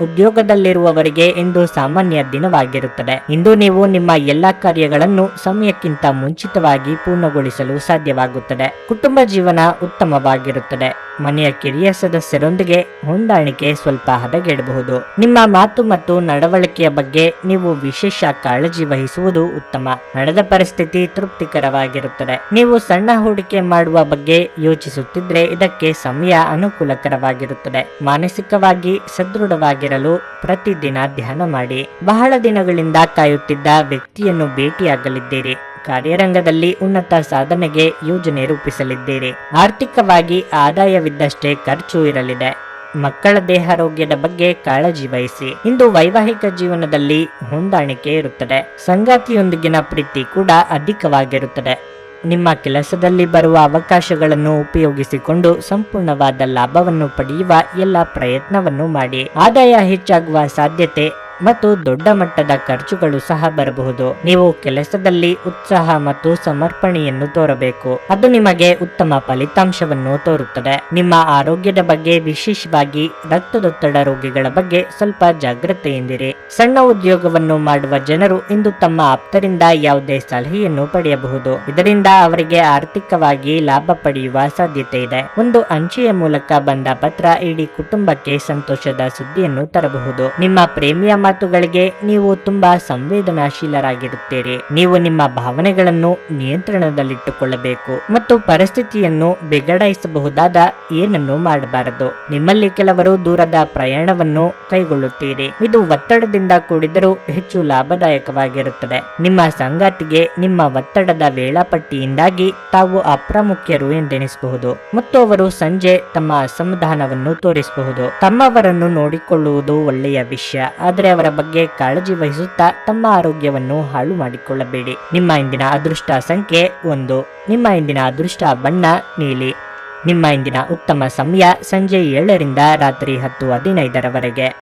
A: ಉದ್ಯೋಗದಲ್ಲಿರುವವರಿಗೆ ಇಂದು ಸಾಮಾನ್ಯ ದಿನವಾಗಿರುತ್ತದೆ. ಇಂದು ನೀವು ನಿಮ್ಮ ಎಲ್ಲಾ ಕಾರ್ಯಗಳನ್ನು ಸಮಯಕ್ಕಿಂತ ಮುಂಚಿತವಾಗಿ ಪೂರ್ಣಗೊಳಿಸಲು ಸಾಧ್ಯವಾಗುತ್ತದೆ. ಕುಟುಂಬ ಜೀವನ ಉತ್ತಮವಾಗಿರುತ್ತದೆ. ಮನೆಯ ಕಿರಿಯ ಸದಸ್ಯರೊಂದಿಗೆ ಹೊಂದಾಣಿಕೆ ಸ್ವಲ್ಪ ಹದಗೆಡಬಹುದು. ನಿಮ್ಮ ಮಾತು ಮತ್ತು ನಡವಳಿಕೆಯ ಬಗ್ಗೆ ನೀವು ವಿಶೇಷ ಕಾಳಜಿ ವಹಿಸುವುದು ಉತ್ತಮ. ನಡೆದ ಪರಿಸ್ಥಿತಿ ತೃಪ್ತಿಕರವಾಗಿರುತ್ತದೆ. ನೀವು ಸಣ್ಣ ಹೂಡಿಕೆ ಮಾಡುವ ಬಗ್ಗೆ ಯೋಚಿಸುತ್ತಿದ್ರೆ ಇದಕ್ಕೆ ಸಮಯ ಅನುಕೂಲಕರವಾಗಿರುತ್ತದೆ. ಮಾನಸಿಕವಾಗಿ ಸದೃಢವಾಗಿರಲು ಪ್ರತಿದಿನ ಧ್ಯಾನ ಮಾಡಿ. ಬಹಳ ದಿನಗಳಿಂದ ಕಾಯುತ್ತಿದ್ದ ವ್ಯಕ್ತಿಯನ್ನು ಭೇಟಿಯಾಗಲಿದ್ದೀರಿ. ಕಾರ್ಯರಂಗದಲ್ಲಿ ಉನ್ನತ ಸಾಧನೆಗೆ ಯೋಜನೆ ರೂಪಿಸಲಿದ್ದೀರಿ. ಆರ್ಥಿಕವಾಗಿ ಆದಾಯವಿದ್ದಷ್ಟೇ ಖರ್ಚು ಇರಲಿದೆ. ಮಕ್ಕಳ ದೇಹಾರೋಗ್ಯದ ಬಗ್ಗೆ ಕಾಳಜಿ ವಹಿಸಿ. ಇಂದು ವೈವಾಹಿಕ ಜೀವನದಲ್ಲಿ ಹೊಂದಾಣಿಕೆ ಇರುತ್ತದೆ. ಸಂಗಾತಿಯೊಂದಿಗಿನ ಪ್ರೀತಿ ಕೂಡ ಅಧಿಕವಾಗಿರುತ್ತದೆ. ನಿಮ್ಮ ಕೆಲಸದಲ್ಲಿ ಬರುವ ಅವಕಾಶಗಳನ್ನು ಉಪಯೋಗಿಸಿಕೊಂಡು ಸಂಪೂರ್ಣವಾದ ಲಾಭವನ್ನು ಪಡೆಯುವ ಎಲ್ಲ ಪ್ರಯತ್ನವನ್ನು ಮಾಡಿ. ಆದಾಯ ಹೆಚ್ಚಾಗುವ ಸಾಧ್ಯತೆ ಮತ್ತು ದೊಡ್ಡ ಮಟ್ಟದ ಖರ್ಚುಗಳು ಸಹ ಬರಬಹುದು. ನೀವು ಕೆಲಸದಲ್ಲಿ ಉತ್ಸಾಹ ಮತ್ತು ಸಮರ್ಪಣೆಯನ್ನು ತೋರಬೇಕು. ಅದು ನಿಮಗೆ ಉತ್ತಮ ಫಲಿತಾಂಶವನ್ನು ತೋರುತ್ತದೆ. ನಿಮ್ಮ ಆರೋಗ್ಯದ ಬಗ್ಗೆ ವಿಶೇಷವಾಗಿ ರಕ್ತದೊತ್ತಡ ರೋಗಿಗಳ ಬಗ್ಗೆ ಸ್ವಲ್ಪ ಜಾಗ್ರತೆಯಿಂದಿರಿ. ಸಣ್ಣ ಉದ್ಯೋಗವನ್ನು ಮಾಡುವ ಜನರು ಇಂದು ತಮ್ಮ ಆಪ್ತರಿಂದ ಯಾವುದೇ ಸಲಹೆಯನ್ನು ಪಡೆಯಬಹುದು. ಇದರಿಂದ ಅವರಿಗೆ ಆರ್ಥಿಕವಾಗಿ ಲಾಭ ಪಡೆಯುವ ಸಾಧ್ಯತೆ ಇದೆ. ಒಂದು ಅಂಚೆಯ ಮೂಲಕ ಬಂದ ಪತ್ರ ಇಡೀ ಕುಟುಂಬಕ್ಕೆ ಸಂತೋಷದ ಸುದ್ದಿಯನ್ನು ತರಬಹುದು. ನಿಮ್ಮ ಪ್ರೇಮಿಯ ಮಾತುಗಳಿಗೆ ನೀವು ತುಂಬಾ ಸಂವೇದನಾಶೀಲರಾಗಿರುತ್ತೀರಿ. ನೀವು ನಿಮ್ಮ ಭಾವನೆಗಳನ್ನು ನಿಯಂತ್ರಣದಲ್ಲಿಟ್ಟುಕೊಳ್ಳಬೇಕು ಮತ್ತು ಪರಿಸ್ಥಿತಿಯನ್ನು ಬಿಗಡಾಯಿಸಬಹುದಾದ ಏನನ್ನು ಮಾಡಬಾರದು. ನಿಮ್ಮಲ್ಲಿ ಕೆಲವರು ದೂರದ ಪ್ರಯಾಣವನ್ನು ಕೈಗೊಳ್ಳುತ್ತೀರಿ. ಇದು ಒತ್ತಡದಿಂದ ಕೂಡಿದರೂ ಹೆಚ್ಚು ಲಾಭದಾಯಕವಾಗಿರುತ್ತದೆ. ನಿಮ್ಮ ಸಂಗಾತಿಗೆ ನಿಮ್ಮ ಒತ್ತಡದ ವೇಳಾಪಟ್ಟಿಯಿಂದಾಗಿ ತಾವು ಅಪ್ರಾಮುಖ್ಯರು ಎಂದೆನಿಸಬಹುದು ಮತ್ತು ಅವರು ಸಂಜೆ ತಮ್ಮ ಅಸಮಾಧಾನವನ್ನು ತೋರಿಸಬಹುದು. ತಮ್ಮವರನ್ನು ನೋಡಿಕೊಳ್ಳುವುದು ಒಳ್ಳೆಯ ವಿಷಯ, ಆದರೆ ಅವರ ಬಗ್ಗೆ ಕಾಳಜಿ ವಹಿಸುತ್ತಾ ತಮ್ಮ ಆರೋಗ್ಯವನ್ನು ಹಾಳು ಮಾಡಿಕೊಳ್ಳಬೇಡಿ. ನಿಮ್ಮ ಇಂದಿನ ಅದೃಷ್ಟ ಸಂಖ್ಯೆ ಒಂದು. ನಿಮ್ಮ ಇಂದಿನ ಅದೃಷ್ಟ ಬಣ್ಣ ನೀಲಿ. ನಿಮ್ಮ ಇಂದಿನ ಉತ್ತಮ ಸಮಯ ಸಂಜೆ ಏಳರಿಂದ ರಾತ್ರಿ ಹತ್ತು ಹದಿನೈದರವರೆಗೆ.